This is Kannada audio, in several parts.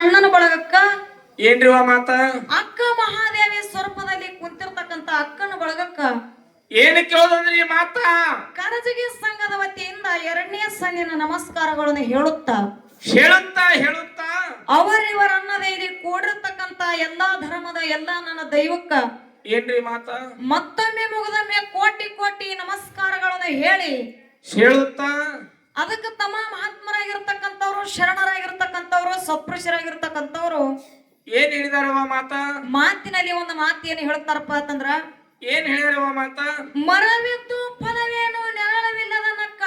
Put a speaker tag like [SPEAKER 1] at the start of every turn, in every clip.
[SPEAKER 1] ಅಣ್ಣನ ಬಳಗಕ್ಕ?
[SPEAKER 2] ಏನ್ರಿ ಮಾತ?
[SPEAKER 1] ಅಕ್ಕ ಮಹಾದೇವಿ ಸ್ವರೂಪದಲ್ಲಿ ಕುಂತಿರ್ತಕ್ಕಂತ ಅಕ್ಕನ ಬಳಗಕ್ಕ?
[SPEAKER 2] ಏನ್ ಕೇಳೋದಂದ್ರಿ ಮಾತ?
[SPEAKER 1] ಕರಜಗಿ ಸಂಘದ ವತಿಯಿಂದ ಎರಡನೇ ಸನ್ನಿನ ನಮಸ್ಕಾರಗಳನ್ನು ಹೇಳುತ್ತಾ.
[SPEAKER 2] ಹೇಳುತ್ತಾ ಹೇಳುತ್ತಾ.
[SPEAKER 1] ಅವರಿವರ ಇಲ್ಲಿ ಕೂಡಿರ್ತಕ್ಕಂತ ಎಲ್ಲಾ ಧರ್ಮದ ಎಲ್ಲಾ ನನ್ನ ದೈವಕ್ಕ.
[SPEAKER 2] ಏನ್ರಿ ಮಾತ?
[SPEAKER 1] ಮತ್ತೊಮ್ಮೆ ಮುಗಿದೊಮ್ಮೆ ಕೋಟಿ ಕೋಟಿ ನಮಸ್ಕಾರಗಳನ್ನು ಹೇಳಿ.
[SPEAKER 2] ಹೇಳುತ್ತಾ.
[SPEAKER 1] ಅದಕ್ಕೆ ತಮ್ಮ ಮಹಾತ್ಮರಾಗಿರ್ತಕ್ಕಂಥವ್ರು ಶರಣರಾಗಿರ್ತಕ್ಕಂಥವ್ರು ಸತ್ಪುರುಷರಾಗಿರ್ತಕ್ಕಂಥವ್ರು
[SPEAKER 2] ಏನ್ ಹೇಳಿದಾರವ ಮಾತ?
[SPEAKER 1] ಮಾತಿನಲ್ಲಿ ಒಂದು ಮಾತು ಏನು ಹೇಳ್ತಾರಪ್ಪ ಅಂತಂದ್ರ
[SPEAKER 2] ಏನ್ ಹೇಳಿದಾರವ ಮಾತ?
[SPEAKER 1] ಮರವಿದ್ದು ಫಲವೇನು ನೆರಳವಿಲ್ಲದ ನಕ್ಕ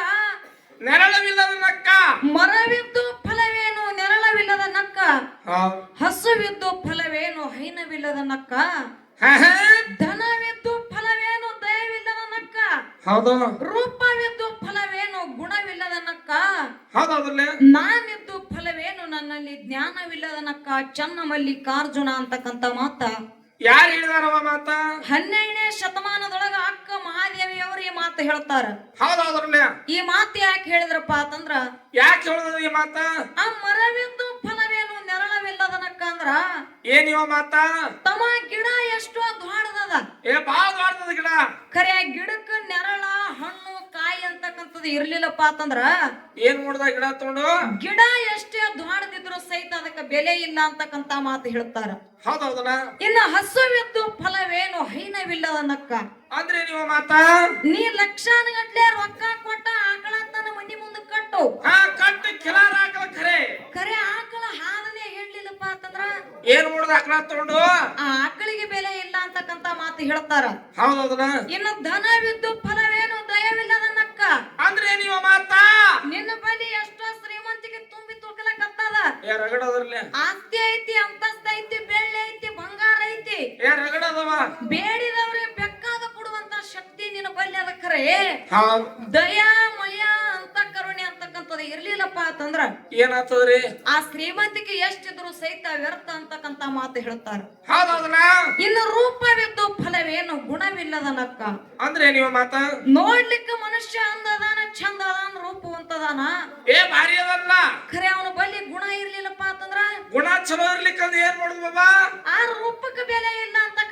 [SPEAKER 2] ನೆರಳವಿಲ್ಲದ ನಕ್ಕ?
[SPEAKER 1] ಮರವಿದ್ದು ಫಲವೇನು ನೆರಳವಿಲ್ಲದ ನಕ್ಕ? ಹಸುವಿದ್ದು ಫಲವೇನು ಹೈನವಿಲ್ಲದ ನಕ್ಕ. ಧನವಿದ್ದು ಫಲವೇನು ದಯವಿಲ್ಲದ ನಕ್ಕ?
[SPEAKER 2] ಹೌದು.
[SPEAKER 1] ರೂಪವಿದ್ದು ಫಲವೇನು ಗುಣವಿಲ್ಲದ
[SPEAKER 2] ಹೌದೌದಲ್ಲ
[SPEAKER 1] ನಾನಿದ್ದು ಫಲವೇನು ನನ್ನಲ್ಲಿ ಜ್ಞಾನವಿಲ್ಲದನಕ್ಕ ಚನ್ನಮಲ್ಲಿ ಕಾರ್ಜುನ ಮಲ್ಲಿಕಾರ್ಜುನ ಅಂತಕ್ಕಂತ ಮಾತ?
[SPEAKER 2] ಯಾರು ಹೇಳಿದಾರವ ಮಾತ?
[SPEAKER 1] ಹನ್ನೆರಡನೇ ಶತಮಾನದೊಳಗ ಅಕ್ಕ ಮಹಾದೇವಿಯವರು ಈ ಮಾತು ಹೇಳ್ತಾರ.
[SPEAKER 2] ಹೌದೌದ್ರಲ್ಲ?
[SPEAKER 1] ಈ ಮಾತು ಯಾಕೆ ಹೇಳಿದ್ರಪ್ಪ ಅಂತಂದ್ರ
[SPEAKER 2] ಯಾಕೆ ಹೇಳಿದ್ರು ಈ ಮಾತ?
[SPEAKER 1] ಆ ಮರವಿದ್ದು ಫಲವೇನು ನೆರಳವಿಲ್ಲದನಕ್ಕ ಅಂದ್ರ
[SPEAKER 2] ಏನಿವ ಮಾತ?
[SPEAKER 1] ತಮ್ಮ ಗಿಡ ಎಷ್ಟು ದೊಡ್ಡದದ
[SPEAKER 2] ಏ ಬಾಳ ದೊಡ್ಡದ ಗಿಡ.
[SPEAKER 1] ಖರೆ ಗಿಡಕ್ಕೆ ನೆರಳ ಹಣ್ಣು ಕಾಯಿ ಅಂತಕ್ಕಂಥದ್ದು ಇರ್ಲಿಲ್ಲಪ್ಪ ಅಂತಂದ್ರ
[SPEAKER 2] ಏನ್ ಮಾಡ್ದ ಗಿಡ ತಗೊಂಡು?
[SPEAKER 1] ಗಿಡ ಎಷ್ಟೇ ದೊಡ್ಡದಿದ್ರು ಸಹಿತ ಅದಕ್ಕೆ ಬೆಲೆ ಇಲ್ಲ ಅಂತಕ್ಕಂತ ಮಾತು ಹೇಳ್ತಾರ.
[SPEAKER 2] ಹೌದೌದಲ್ಲ
[SPEAKER 1] ಇನ್ನ ಹಸುವಿದ್ದು ಫಲವೇನು ಹೈನವಿಲ್ಲದನಕ್ಕ.
[SPEAKER 2] ಅಂದ್ರೆ ನೀವು ಮಾತ?
[SPEAKER 1] ನೀ ಲಕ್ಷಾನ ಗಟ್ಲೆ ರೊಕ್ಕ ಕೊಟ್ಟ ಆಕಳ ತನ್ನ ಮನಿ ಮುಂದೆ ಕಟ್ಟು.
[SPEAKER 2] ಹಾ ಕಟ್ಟು ಕಿಲಾರ ಆಕಳ ಖರೆ.
[SPEAKER 1] ಖರೆ ಆಕಳ ಅಂತಂದ್ರ?
[SPEAKER 2] ಏನ್ ನೋಡ್ದ ಆಕಳ ತಗೊಂಡು?
[SPEAKER 1] ಆ ಆಕಳಿಗೆ ಬೆಲೆ ಇಲ್ಲ ಅಂತಕ್ಕಂತ ಮಾತು ಹೇಳ್ತಾರ.
[SPEAKER 2] ಹೌದೌದಲ್ಲ
[SPEAKER 1] ಇನ್ನು ಧನವಿದ್ದು ಫಲವೇನು ದಯವಿಲ್ಲದ ನಕ್ಕ
[SPEAKER 2] ಅಂದ್ರೆ ನೀವು ಮಾತಾ?
[SPEAKER 1] ನಿನ್ನ ಬಳಿ ಎಷ್ಟೋ ಶ್ರೀಮಂತಿಗೆ ತುಂಬಿ ತುಳ್ಕಲಕತ್ತದ
[SPEAKER 2] ಏ ರಗಡದ್ರಲ್ಲ
[SPEAKER 1] ಆಸ್ತಿ ಐತಿ ಅಂತಸ್ತ ಐತಿ ಬೆಳ್ಳಿ ಐತಿ ಬಂಗಾರ ಐತಿ.
[SPEAKER 2] ಏ ರಗಡದವ
[SPEAKER 1] ಬೇಡಿದವ್ರಿಗೆ ಶಕ್ತಿ ನಿನ್ನ ಬಲ್ಲಿ ಅದ ಖರೆ. ದಯಾ ಮಯ ಅಂತ ಕರುಣೆ ಅಂತಕ್ಕಂಥದ್ದು ಇರ್ಲಿಲ್ಲಪ್ಪ ಅಂತಂದ್ರ
[SPEAKER 2] ಏನಾಗ್ತದ್ರಿ?
[SPEAKER 1] ಆ ಶ್ರೀಮಂತಿಕೆ ಎಷ್ಟಿದ್ರು ಸಹಿತ ವ್ಯರ್ಥ ಅಂತಕ್ಕಂತ ಮಾತು ಹೇಳ್ತಾರ. ಇನ್ನು ರೂಪವಿದ್ದು ಫಲವೇನು ಗುಣವಿಲ್ಲದ ನಕ್ಕ
[SPEAKER 2] ಅಂದ್ರೆ ನೀವು ಮಾತ?
[SPEAKER 1] ನೋಡ್ಲಿಕ್ಕೆ ಮನುಷ್ಯ ಅಂದದಾನ ಚಂದ ಅದಾನ ರೂಪವಂತದಾನ
[SPEAKER 2] ಏ ಭಾರಿ ಅದಲ್ಲ.
[SPEAKER 1] ಖರೆ ಅವನ ಬಲ್ಲಿ ಗುಣ ಇರ್ಲಿಲ್ಲಪ್ಪ ಅಂತಂದ್ರ
[SPEAKER 2] ಗುಣ ಚಲೋ ಇರ್ಲಿಕ್ಕೆ ಏನ್ ಮಾಡುದು ಬಾಬಾ?
[SPEAKER 1] ಆ ರೂಪಕ್ಕೆ ಬೆಲೆ ಇಲ್ಲ ಅಂತಕ್ಕಂತ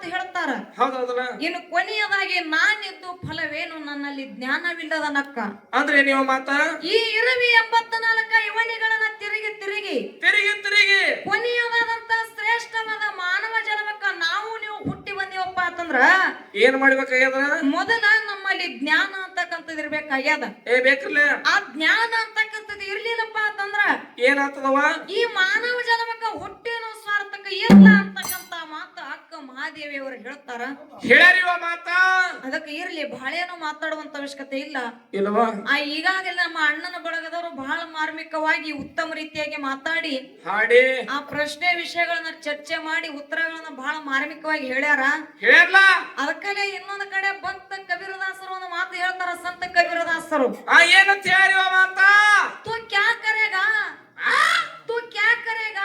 [SPEAKER 1] ಮಾತು ಹೇಳ್ತಾರ.
[SPEAKER 2] ಹೌದೌದಲ್ಲ
[SPEAKER 1] ಇನ್ನು ಕೊನೆಯದಾಗಿ ನಾನಿದ್ದು ಫಲವೇನು? ನನ್ನಲ್ಲಿ ಜ್ಞಾನವಿಲ್ಲದ ನಕ್ಕ
[SPEAKER 2] ಅಂದ್ರೆ ನೀವು ಮಾತ?
[SPEAKER 1] ಈ ಇರವಿ ಎಂಬತ್ತ ನಾಲ್ಕ ಇವನಿಗಳನ್ನ ತಿರುಗಿ ತಿರುಗಿ.
[SPEAKER 2] ತಿರುಗಿ ತಿರುಗಿ.
[SPEAKER 1] ಕೊನೆಯದಾದಂತ ಶ್ರೇಷ್ಠವಾದ ಮಾನವ ಜನ್ಮಕ್ಕ ನಾವು ನೀವು ಹುಟ್ಟಿ ಬಂದಿವಪ್ಪ ಅಂತಂದ್ರ
[SPEAKER 2] ಏನ್ ಮಾಡ್ಬೇಕಾಗ್ಯದ?
[SPEAKER 1] ಮೊದಲ ನಮ್ಮಲ್ಲಿ ಜ್ಞಾನ ಅಂತಕ್ಕಂಥದ್ದು ಇರ್ಬೇಕಾಗ್ಯದ.
[SPEAKER 2] ಏ ಬೇಕ್ರಲ್ಲ
[SPEAKER 1] ಆ ಜ್ಞಾನ ಅಂತಕ್ಕಂಥದ್ದು ಇರ್ಲಿಲ್ಲಪ್ಪ ಅಂತಂದ್ರ
[SPEAKER 2] ಏನಾಗ್ತದವ?
[SPEAKER 1] ಈ ಮಾನವ ಜನ್ಮಕ್ಕ ಹುಟ್ಟಿನ ಸ್ವಾರ್ಥಕ್ಕ ಇಲ್ಲ ಅಂತಕ್ಕಂತ ಮಾತು ಅಕ್ಕ ಮಹಾದೇವಿ ಅವರು ಹೇಳ್ತಾರ
[SPEAKER 2] ಹೇಳರಿವ ಮಾತ?
[SPEAKER 1] ಅದಕ್ಕೆ ಇರ್ಲಿ ಬಹಳೇನು ಮಾತಾಡುವಂತ ಅವಶ್ಯಕತೆ ಇಲ್ಲ.
[SPEAKER 2] ಇಲ್ವಾ?
[SPEAKER 1] ಆ ಈಗಾಗಲೇ ನಮ್ಮ ಅಣ್ಣನ ಬಳಗದವರು ಬಹಳ ಮಾರ್ಮಿಕವಾಗಿ ಉತ್ತಮ ರೀತಿಯಾಗಿ ಮಾತಾಡಿ
[SPEAKER 2] ಹಾಡಿ.
[SPEAKER 1] ಆ ಪ್ರಶ್ನೆ ವಿಷಯಗಳನ್ನ ಚರ್ಚೆ ಮಾಡಿ ಉತ್ತರಗಳನ್ನ ಬಹಳ ಮಾರ್ಮಿಕವಾಗಿ ಹೇಳ್ಯಾರ.
[SPEAKER 2] ಹೇಳಲ್ಲ
[SPEAKER 1] ಅದಕ್ಕಲ್ಲೇ ಇನ್ನೊಂದು ಕಡೆ ಬಂತ ಕಬೀರದಾಸರು ಒಂದು ಮಾತು ಹೇಳ್ತಾರ ಸಂತ ಕಬೀರದಾಸರು.
[SPEAKER 2] ಆ ಏನಂತ ಹೇಳಿ ಮಾತಾ?
[SPEAKER 1] ತೂ ಕ್ಯಾ ಕರೇಗಾ? ತೂ ಕ್ಯಾ ಕರೆಗ?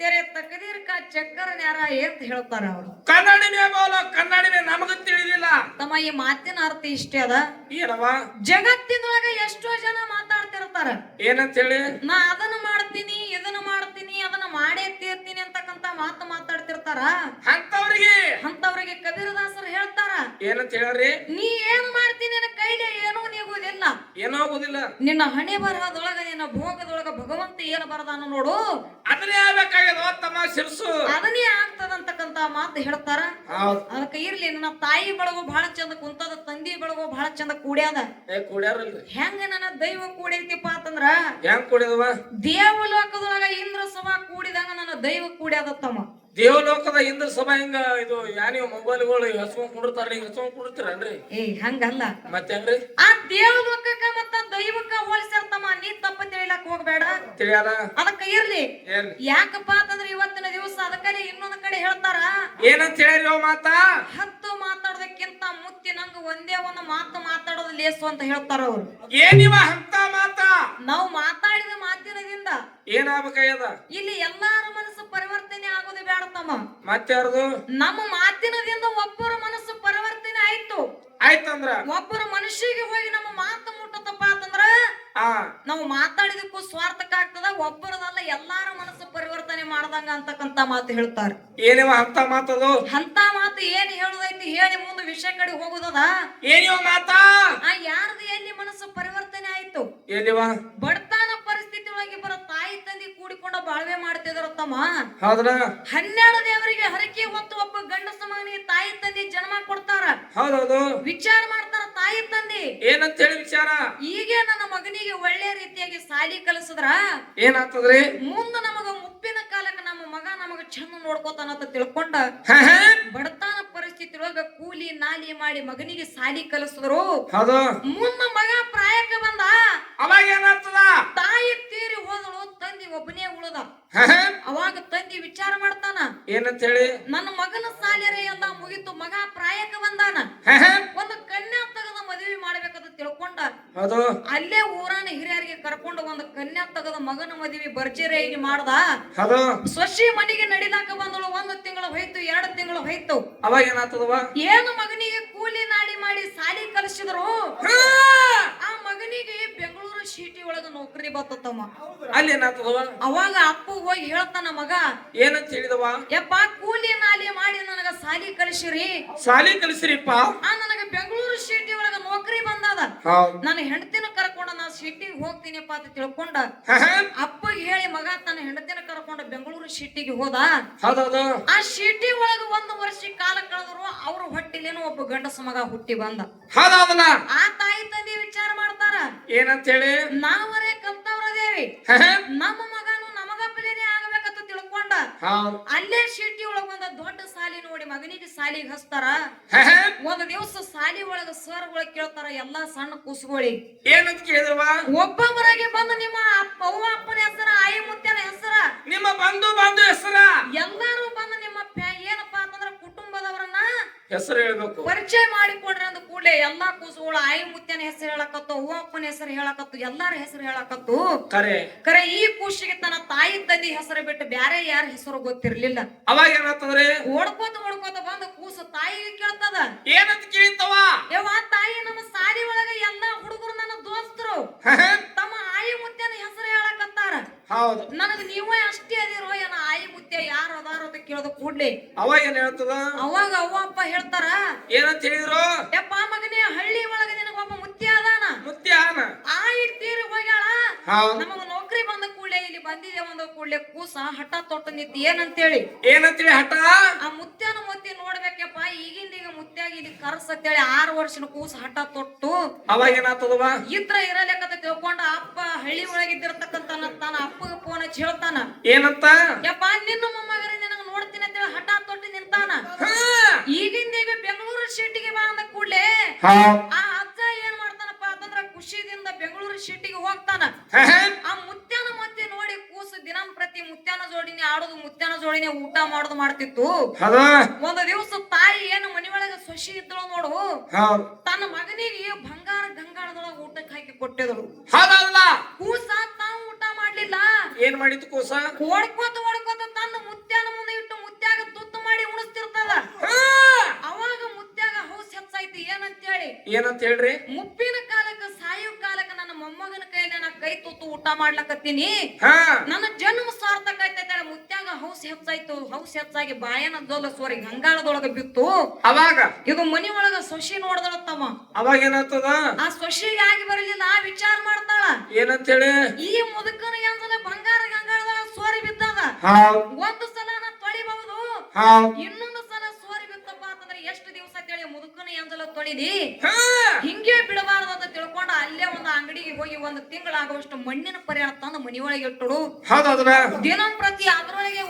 [SPEAKER 1] ತೆರೆ ತಕದೀರ್ ಕಾ ಚಕ್ಕರ್ ನ್ಯಾರ ಅಂತ ಹೇಳ್ತಾರ ಅವರು?
[SPEAKER 2] ಕನ್ನಡನೇ ಬೋಲ ಕನ್ನಡನೇ ಕನ್ನಡಿ ನಮಗ ತಿಳಿದಿಲ್ಲ.
[SPEAKER 1] ತಮ್ಮ ಈ ಮಾತಿನ ಅರ್ಥ ಇಷ್ಟೇ ಅದ?
[SPEAKER 2] ಏನವ
[SPEAKER 1] ಜಗತ್ತಿನೊಳಗ ಎಷ್ಟೋ ಜನ ಮಾತಾಡ್ತಿರ್ತಾರ.
[SPEAKER 2] ಏನಂತ ಹೇಳಿ?
[SPEAKER 1] ನಾ ಅದನ್ನ ಮಾಡ್ತೀನಿ ಇದನ್ನ ಮಾಡ್ತೀನಿ ಅದನ್ನ ಮಾಡೇ ತೀರ್ತೀನಿ ಅಂತಕ್ಕಂತ ಮಾತು ಮಾತಾಡ್ತಿರ್ತಾರ?
[SPEAKER 2] ಅಂತವ್ರಿಗೆ
[SPEAKER 1] ಅಂತವ್ರಿಗೆ ಕಬೀರದಾಸರು ಹೇಳ್ತಾರ?
[SPEAKER 2] ಏನಂತ ಹೇಳ್ರಿ?
[SPEAKER 1] ನೀ ಏನ್ ಮಾಡ್ತೀನಿ ಕೈಲೇ ಏನೂ ನೀಗುವುದಿಲ್ಲ
[SPEAKER 2] ಏನೋ
[SPEAKER 1] ನಿನ್ನ ಹಣೆ ಬರಹದೊಳಗ ನಿನ್ನ ಭೋಗದೊಳಗ ಭಗವಂತ ಏನು ಬರದಾನ ನೋಡು.
[SPEAKER 2] ಅದನ್ನೇ ಆಗ್ಬೇಕಾಗ್ಯದ ತಮ್ಮ ಶಿರ್ಸು.
[SPEAKER 1] ಅದನ್ನೇ ಆಗ್ತದಂತಕ್ಕಂತ ಮಾತು ಹೇಳ್ತಾರ. ಅದಕ್ಕೆ ಇರ್ಲಿ ನನ್ನ ತಾಯಿ ಬಳಗು ಬಹಳ ಚಂದ ಕುಂತದ ತಂದಿ ಬಳಗು ಬಹಳ ಚಂದ ಕೂಡ್ಯಾದ. ಹೆಂಗ ನನ್ನ ದೈವ ಕೂಡೈತಿಪ್ಪ ಅಂತಂದ್ರ
[SPEAKER 2] ಹೆಂಗ್ ಕುಡಿದವ
[SPEAKER 1] ದೇವಲೋಕದೊಳಗ ಇಂದ್ರ ಸಭಾ ಕೂಡಿದಂಗ ನನ್ನ ದೈವ ಕೂಡ್ಯಾದ ತಮ್ಮ.
[SPEAKER 2] ದೇವಲೋಕದ ಇಂದ್ರ ಸಭಾ ಹಿಂಗ ಇದು ಯಾನಿ ಮೊಬೈಲ್ಗಳು ಹಸ್ಕೊಂಡ್ ಕುಡಿರ್ತಾರ ಹಿಂಗ ಹಸ್ಕೊಂಡ್ ಕುಡಿರ್ತೀರನ್ರಿ?
[SPEAKER 1] ಏ ಹಂಗಲ್ಲ.
[SPEAKER 2] ಮತ್ತೆ ಹೆಂಗ್ರಿ
[SPEAKER 1] ಆ ದೇವಲೋಕಕ್ಕ ಮತ್ತ ದೈವಕ್ಕ ಹೋಲಿಸಿರ್ತಮ್ಮ ನೀ ತಪ್ಪ ತಿಳಿಲಕ್ ಹೋಗ್ಬೇಡ.
[SPEAKER 2] ತಿಳಿಯದ?
[SPEAKER 1] ಅದಕ್ಕ ಇರ್ಲಿ.
[SPEAKER 2] ಏನ್?
[SPEAKER 1] ಯಾಕಪ್ಪ ಅಂತಂದ್ರೆ ಇವತ್ತಿನ ದಿವಸ ಅದಕ್ಕಲ್ಲಿ ಇನ್ನೊಂದ್ ಕಡೆ ಹೇಳ್ತಾರ.
[SPEAKER 2] ಏನಂತ ಹೇಳಿರಿ ಅವ್ ಮಾತ?
[SPEAKER 1] ಹತ್ತು ಮಾತಾಡೋದಕ್ಕಿಂತ ಮುತ್ತಿ ನಂಗ ಒಂದೇ ಒಂದು ಮಾತು ಮಾತಾಡೋದು ಲೇಸು ಅಂತ ಹೇಳ್ತಾರ ಅವ್ರು.
[SPEAKER 2] ಏನಿವ ಹಂತ ಮಾತಾ?
[SPEAKER 1] ನಾವು ಮಾತಾಡಿದ ಮಾತಿನದಿಂದ
[SPEAKER 2] ಏನಾಗಬೇಕಾಗ್ಯದ?
[SPEAKER 1] ಇಲ್ಲಿ ಎಲ್ಲಾರ ಮನಸ್ಸು ಪರಿವರ್ತನೆ ಆಗೋದು ಬೇಡ ತಮ್ಮ.
[SPEAKER 2] ಮತ್ತಾರದು
[SPEAKER 1] ನಮ್ಮ ಮಾತಿನದಿಂದ ಒಬ್ಬರ ಮನಸ್ಸು ಪರಿವರ್ತನೆ ಆಯ್ತು.
[SPEAKER 2] ಆಯ್ತಂದ್ರ?
[SPEAKER 1] ಒಬ್ಬರ ಮನುಷ್ಯಗೆ ಹೋಗಿ ನಮ್ಮ ಮಾತು ಮುಟ್ಟತಪ್ಪ ಅಂತಂದ್ರ ನಾವು ಮಾತಾಡಿದಕ್ಕೂ ಸ್ವಾರ್ಥಕ ಆಗ್ತದ ಒಬ್ಬರದಲ್ಲ ಎಲ್ಲಾರ ಮನಸ್ಸು ಪರಿವರ್ತನೆ ಮಾಡ್ದಂಗ ಅಂತಕ್ಕಂತ ಮಾತು ಹೇಳ್ತಾರೆ.
[SPEAKER 2] ಏನಿವ ಅಂತ ಮಾತದು?
[SPEAKER 1] ಅಂತ ಮಾತು ಏನ್ ಹೇಳುದೈತಿ ಹೇಳಿ ಮುಂದೆ ವಿಷಯ ಕಡೆ ಹೋಗುದದ?
[SPEAKER 2] ಏನಿವ ಮಾತಾ?
[SPEAKER 1] ಆ ಯಾರ್ದು ಎಲ್ಲಿ ಮನಸ್ಸು ಪರಿವರ್ತನೆ ಆಯ್ತು?
[SPEAKER 2] ಏನಿವ
[SPEAKER 1] ಬಡತನ ಪರಿಸ್ಥಿತಿ ಒಳಗೆ ಬರೋ ತಾಯಿ ತಂದೆ ಕೂಡಿಕೊಂಡ ಬಾಳ್ವೆ ಮಾಡ್ತಿದಾರ ತಮ್ಮ?
[SPEAKER 2] ಹೌದ್ರ?
[SPEAKER 1] ಹನ್ನೆರಡು ದೇವರಿಗೆ ಹರಕೆ ಹೊತ್ತು ಒಬ್ಬ ಗಂಡ ಸಮಾನಿಗೆ ತಾಯಿ ತಂದೆ ಜನ್ಮ ಕೊಡ್ತಾರ.
[SPEAKER 2] ಹೌದೌದು.
[SPEAKER 1] ವಿಚಾರ ಮಾಡ್ತಾರ ತಾಯಿ ತಂದೆ.
[SPEAKER 2] ಏನಂತ ಹೇಳಿ ವಿಚಾರ?
[SPEAKER 1] ಈಗ ನನ್ನ ಮಗನಿಗೆ ಒಳ್ಳೆ ರೀತಿಯಾಗಿ ಸಾಲಿ ಕಲಿಸಿದ್ರ?
[SPEAKER 2] ಏನಾಗ್ತದ್ರಿ?
[SPEAKER 1] ಮುಂದ ನಮಗ ಮುಪ್ಪಿನ ಕಾಲಕ್ಕೆ ನಮ್ಮ ಮಗ ನಮಗ ಚಂದ ನೋಡ್ಕೋತಾನ ಅಂತ ತಿಳ್ಕೊಂಡ. ಬಡತನ ಪರಿಸ್ಥಿತಿ ಒಳಗ ಕೂಲಿ ನಾಲಿ ಮಾಡಿ ಮಗನಿಗೆ ಸಾಲಿ ಕಲಿಸಿದ್ರು.
[SPEAKER 2] ಹೌದು.
[SPEAKER 1] ಮುಂದ ಮಗ ಪ್ರಾಯಕ ಬಂದ.
[SPEAKER 2] ಅವಾಗ ಏನಾಗ್ತದ?
[SPEAKER 1] ತಾಯಿ ತೀರಿ ಹೋದಳು ತಂದಿ ಒಬ್ಬನೇ ಉಳದ. ಅವಾಗ ತಂದಿ ವಿಚಾರ ಮಾಡ್ತಾನ.
[SPEAKER 2] ಏನಂತ ಹೇಳಿ?
[SPEAKER 1] ನನ್ನ ಮಗನ ಸಾಲಿರೆ ಎಲ್ಲ ಮುಗಿತು ಮಗ ಪ್ರಾಯಕ ಬಂದಾನ. ಒಂದು ಕನ್ಯಾ ತಗದ ಮದುವೆ ಮಾಡ್ಬೇಕಂತ ತಿಳ್ಕೊಂಡ.
[SPEAKER 2] ಹೌದು.
[SPEAKER 1] ಅಲ್ಲೇ ಊರಾನ ಹಿರಿಯರಿಗೆ ಕರ್ಕೊಂಡು ಒಂದು ಕನ್ಯಾ ತಗದ ಮಗನ ಮದುವೆ ಭರ್ಜರಿಯಾಗಿ ಮಾಡ್ದ.
[SPEAKER 2] ಹೌದು.
[SPEAKER 1] ಸೊಸಿ ಮನೆಗೆ ನಡಿಲಾಕ ಬಂದಳು ಒಂದು ತಿಂಗಳು ಹೋಯ್ತು ಎರಡು ತಿಂಗಳು ಹೋಯ್ತು.
[SPEAKER 2] ಅವಾಗ ಏನಾಗ್ತದವ
[SPEAKER 1] ಏನು ಮಗನಿಗೆ ಕೂಲಿ ನಾಡಿ ಮಾಡಿ ಸಾಲಿ ಕಲಿಸಿದ್ರು. ಆ ಮಗನಿಗೆ ಬೆಂಗಳೂರು ಸಿಟಿ ಒಳಗ ನೌಕರಿ ಬರ್ತತಮ್ಮ
[SPEAKER 2] ಅಲ್ಲಿ ಏನಾಗ್ತದವ
[SPEAKER 1] ಅವಾಗ ಅಪ್ಪ ಹೋಗಿ ಹೇಳ್ತಾನ ಮಗ
[SPEAKER 2] ಏನಂತ ಹೇಳಿದವ
[SPEAKER 1] ಯಪ್ಪ ಕೂಲಿ ನಾಲಿ ಮಾಡಿ ನನಗ ಸಾಲಿ ಕಲಿಸಿರಿ.
[SPEAKER 2] ಸಾಲಿ ಕಲಿಸ್ರಿಪ್ಪ?
[SPEAKER 1] ಆ ನನಗ ಬೆಂಗಳೂರು ಸಿಟಿ ಒಳಗ ನೌಕರಿ ಬಂದದ. ನನ್ನ ಹೆಂಡತಿನ ಸಿಟಿಗೆ ಹೋಗ್ತೀನಿಪ್ಪ ಅಂತ ತಿಳ್ಕೊಂಡ. ಅಪ್ಪಗೆ ಹೇಳಿ ಮಗ ತನ್ನ ಹೆಂಡತಿನ ಕರ್ಕೊಂಡ ಬೆಂಗಳೂರು ಸಿಟಿಗೆ ಹೋದ. ಆ ಸಿಟಿ ಒಳಗ ಒಂದು ವರ್ಷ ಕಾಲ ಕಳೆದ್ರು ಅವ್ರ ಹೊಟ್ಟಿಲೇನೋ ಒಬ್ಬ ಗಂಡಸ ಮಗ ಹುಟ್ಟಿ ಬಂದ. ಆ ತಾಯಿ ತಂದೆ ವಿಚಾರ ಮಾಡ್ತಾರ.
[SPEAKER 2] ಏನಂತ ಹೇಳಿ?
[SPEAKER 1] ನಾವರೇ ಕಲ್ತವ್ರ ದೇವಿ.
[SPEAKER 2] ಹ, ಹ.
[SPEAKER 1] ನಮ್ಮ ಆಗ್ಬೇಕಂತ ಅಲ್ಲೇ ಶೆಟ್ಟಿ ಒಳಗ ಒಂದ ದೊಡ್ಡ ಸಾಲಿ ನೋಡಿ ಮಗನಿಗೆ ಸಾಲಿಗೆ ಹಚ್ತಾರ? ಒಂದ ದಿವಸ ಸಾಲಿ ಒಳಗ ಸರ್ ಒಳಗ ಕೇಳ್ತಾರ ಎಲ್ಲಾ ಸಣ್ಣ ಕೂಸುಗಳಿಗೆ.
[SPEAKER 2] ಏನಂತ ಕೇಳಿದ್ರವ
[SPEAKER 1] ಒಬ್ಬೊಬ್ಬರಾಗೆ ಬಂದು ನಿಮ್ಮ ಅಪ್ಪ ಅವ್ವ ಅಪ್ಪನ ಹೆಸರ ಆಯಿ ಮುತ್ಯನ ಹೆಸರ?
[SPEAKER 2] ನಿಮ್ಮ ಬಂಧು ಬಂದು ಹೆಸರ?
[SPEAKER 1] ಎಲ್ಲಾರು ಬಂದು ನಿಮ್ಮ ಏನಪ್ಪಾ ಅಂತಂದ್ರ ಕುಟುಂಬದವರನ್ನ
[SPEAKER 2] ಹೆಸರು ಹೇಳ್ಬೇಕು.
[SPEAKER 1] ಪರಿಚಯ ಮಾಡಿಕೊಡ್ರಿ ಅಂದ ಕೂಡಲೇ ಎಲ್ಲಾ ಕೂಸುಗಳು ಆಯಿ ಮುತ್ಯನ ಹೆಸರು ಹೇಳಕತ್ತು ಅವ್ವ ಅಪ್ಪನ ಹೆಸರು ಹೇಳಕತ್ತು ಎಲ್ಲಾರ ಹೆಸರು ಹೇಳಕತ್ತು.
[SPEAKER 2] ಕರೆ
[SPEAKER 1] ಕರೆ ಈ ಕೂಸಿಗೆ ತನ್ನ ತಾಯಿ ತಂದಿ ಹೆಸರು ಬಿಟ್ಟು ಬ್ಯಾರೆ ಯಾರ ಹೆಸರು ಗೊತ್ತಿರ್ಲಿಲ್ಲ.
[SPEAKER 2] ಅವಾಗ ಏನಾಗ್ತದ್ರಿ?
[SPEAKER 1] ಓಡ್ಕೋತ ಓಡ್ಕೋತ ಬಂದ ಕೂಸು ತಾಯಿಗೆ ಕೇಳ್ತದ.
[SPEAKER 2] ಏನಂತ ಕೇಳಿತವ
[SPEAKER 1] ಯವ್ವ ತಾಯಿ ನಮ್ಮ ಸಾಲಿ ಒಳಗ ಎಲ್ಲಾ ಹುಡುಗರು ನನ್ನ ದೋಸ್ತರು. ತಮ್ಮ ಆಯಿ ಮುತ್ಯನ ಹೆಸರು ಹೇಳಕತ್ತಾರ.
[SPEAKER 2] ಹೌದು.
[SPEAKER 1] ನನಗ ನೀವೇ ಅಷ್ಟೇ ಅದಿರೋ ಏನ ಆಯಿ ಮುತ್ಯ ಯಾರು ಅದಾರ ಅಂತ ಕೇಳದ ಕೂಡ್ಲೆ.
[SPEAKER 2] ಅವಾಗ ಏನ್ ಹೇಳ್ತದ?
[SPEAKER 1] ಅವಾಗ ಅವ್ವ ಅಪ್ಪ ಹೇಳ್ತಾರ
[SPEAKER 2] ಏನಂತ ಹೇಳಿದ್ರು?
[SPEAKER 1] ಯಪ್ಪ ಮಗನೇ ಹಳ್ಳಿ ಒಳಗ ನಿನಗ ಒಬ್ಬ ಮುತ್ಯ ಅದಾನ.
[SPEAKER 2] ಮುತ್ಯಾನ
[SPEAKER 1] ಆಯಿ ತೀರಿ ಹೋಗ್ಯಾಳ. ನಮಗ ನೌಕರಿ ಬಂದ ಕೂಡ್ಲೆ ಇಲ್ಲಿ ಬಂದಿದೆ ಒಂದ ಕೂಡ್ಲೆ ಕೂಸ ಹಠ ತೊಟ್ಟ ನಿಂತಿ ಏನಂತ
[SPEAKER 2] ಹೇಳಿ ಹಠ?
[SPEAKER 1] ಆ ಮುತ್ಯನ ಮುತ್ತಿ ನೋಡ್ಬೇಕಪ್ಪ ಈಗಿಂದ ಈಗ ಮುತ್ಯಾಗಿ ಇಲ್ಲಿ ಕರ್ಸತ್ತೇಳಿ ಆರು ವರ್ಷದ ಕೂಸ ಹಠ ತೊಟ್ಟು.
[SPEAKER 2] ಅವಾಗ ಏನಾಗ್ತದವ?
[SPEAKER 1] ಇದ್ರ ಇರಲೇಕತ್ತ ತಿಳ್ಕೊಂಡ ಅಪ್ಪ ಹಳ್ಳಿ ಒಳಗಿದ್ದಿರ್ತಕ್ಕಂತ ತಾನ ಅಪ್ಪಗೆ ಫೋನ್ ಹಚ್ಚಿ ಹೇಳ್ತಾನ.
[SPEAKER 2] ಏನಂತ?
[SPEAKER 1] ಯಪ್ಪ ನಿನ್ನ ಮೊಮ್ಮಗರ ನಿನಗ ನೋಡ್ತೀನಿ ಅಂತೇಳಿ ಹಠ ತೊಟ್ಟು ನಿಂತಾನ. ಈಗಿಂದ ಈಗ ಬೆಂಗಳೂರು ಸಿಟಿಗೆ ಬಾ ಅಂದ ಕೂಡ್ಲೆ ಆ ಅಜ್ಜ ಏನ್ ಮಾಡ್ತಾನಪ್ಪ ಅಂತಂದ್ರ ಖುಷಿದಿಂದ ಬೆಂಗಳೂರು ಸಿಟಿಗೆ ಹೋಗ್ತಾನ. ಆ ಮುತ್ಯಾನ ಮತ್ತೆ ನೋಡಿ ಕೂಸು ದಿನಂ ಪ್ರತಿ ಮುತ್ಯಾನ ಜೋಡಿನಿ ಆಡೋದು ಮುತ್ಯಾನ ಜೋಡಿನಿ ಊಟ ಮಾಡೋದು ಮಾಡ್ತಿತ್ತು. ಒಂದು ದಿವಸ ತಾಯಿ ಏನು ಮನೆಯೊಳಗೆ ಸೊಸಿ ಇದ್ದಳು ನೋಡು. ತನ್ನ ಮಗನಿಗೆ ಬಂಗಾರ ಗಂಗಾಳದೊಳಗ ಊಟಕ್ಕೆ ಹಾಕಿ
[SPEAKER 2] ಹೌದಲ್ಲ
[SPEAKER 1] ಕೂಸ ತಾವು ಊಟ ಮಾಡ್ಲಿಲ್ಲ.
[SPEAKER 2] ಏನ್ ಮಾಡಿತ್ತು ಕೂಸ?
[SPEAKER 1] ಓಡ್ಕೋತ ಓಡ್ಕೋತ ತನ್ನ ಮುತ್ಯಾನ ಮುಂದೆ ಇಟ್ಟು ಮುತ್ಯಾಗ ತುತ್ತು ಮಾಡಿ ಉಣಿಸ್ತಿರ್ತದ. ಅವಾಗ ಮುತ್ಯಾಗ ಹೌಸ್ ಹೆಚ್ಚಾಯ್ತು. ಏನಂತೇಳಿ?
[SPEAKER 2] ಏನಂತ ಹೇಳ್ರಿ?
[SPEAKER 1] ಮುಪ್ಪಿನ ಕಾಲಕ್ಕ ಸಾಯೋ ಕಾಲಕ್ಕ ನನ್ನ ಮೊಮ್ಮಗನ ಕೈಲಿ ನಾ ಕೈ ತುತ್ತು ಊಟ ಮಾಡ್ಲಕತ್ತೀನಿ. ನನ್ನ ಜನ್ಮ ಸಾರ್ಥಕ ಆಯ್ತೈತೆ ಮುತ್ಯಾಗ ಹೌಸ್ ಹೆಚ್ಚಾಯ್ತು. ಹೌಸ್ ಹೆಚ್ಚಾಗಿ ಬಾಯನ ದೋಲ ಸೋರಿ ಗಂಗಾಳದೊಳಗ ಬಿತ್ತು.
[SPEAKER 2] ಅವಾಗ?
[SPEAKER 1] ಇದು ಮನಿ ಒಳಗ ಸೊಸಿ ನೋಡ್ದಳತ್ತಮ್ಮ.
[SPEAKER 2] ಅವಾಗ ಏನಾಗ್ತದ?
[SPEAKER 1] ಆ ಸೊಸಿಗೆ ಆಗಿ ಬರಲಿಲ್ಲ ವಿಚಾರ ಮಾಡ್ತಾಳ
[SPEAKER 2] ಏನಂತ ಹೇಳಿ
[SPEAKER 1] ಈ ಮುದುಕನ ಎಂದಲ ಬಂಗಾರ ಗಂಗಾಳದ ಸೋರಿ ಬಿದ್ದದ.
[SPEAKER 2] ಹೌದ್
[SPEAKER 1] ಒಂದು ಸಲ ತೊಳಿಬಹುದು.
[SPEAKER 2] ಹೌದ್
[SPEAKER 1] ಇನ್ನೊಂದು ಸಲ ಸೋರಿ ಬಿತ್ತಪ್ಪ ಅಂತಂದ್ರೆ ಎಷ್ಟು ದಿವಸ ಅಂತೇಳಿ ಮುದುಕನ ಎಂದಲ ತೊಳಿದಿ. ಹಿಂಗೆ ಬಿಡಬಾರದು ಅಂತ ತಿಳ್ಕೊಂಡ ಅಲ್ಲೇ ಒಂದು ಅಂಗಡಿಗೆ ಹೋಗಿ ಒಂದು ತಿಂಗಳಾಗುವಷ್ಟು ಮಣ್ಣಿನ ಪರಿಹಾರ ತಂದು ಮನಿಯೊಳಗೆ ಇಟ್ಟಳು
[SPEAKER 2] ದಿನ ಪ್ರತಿ
[SPEAKER 1] ದಿನಂಪ್ರತಿ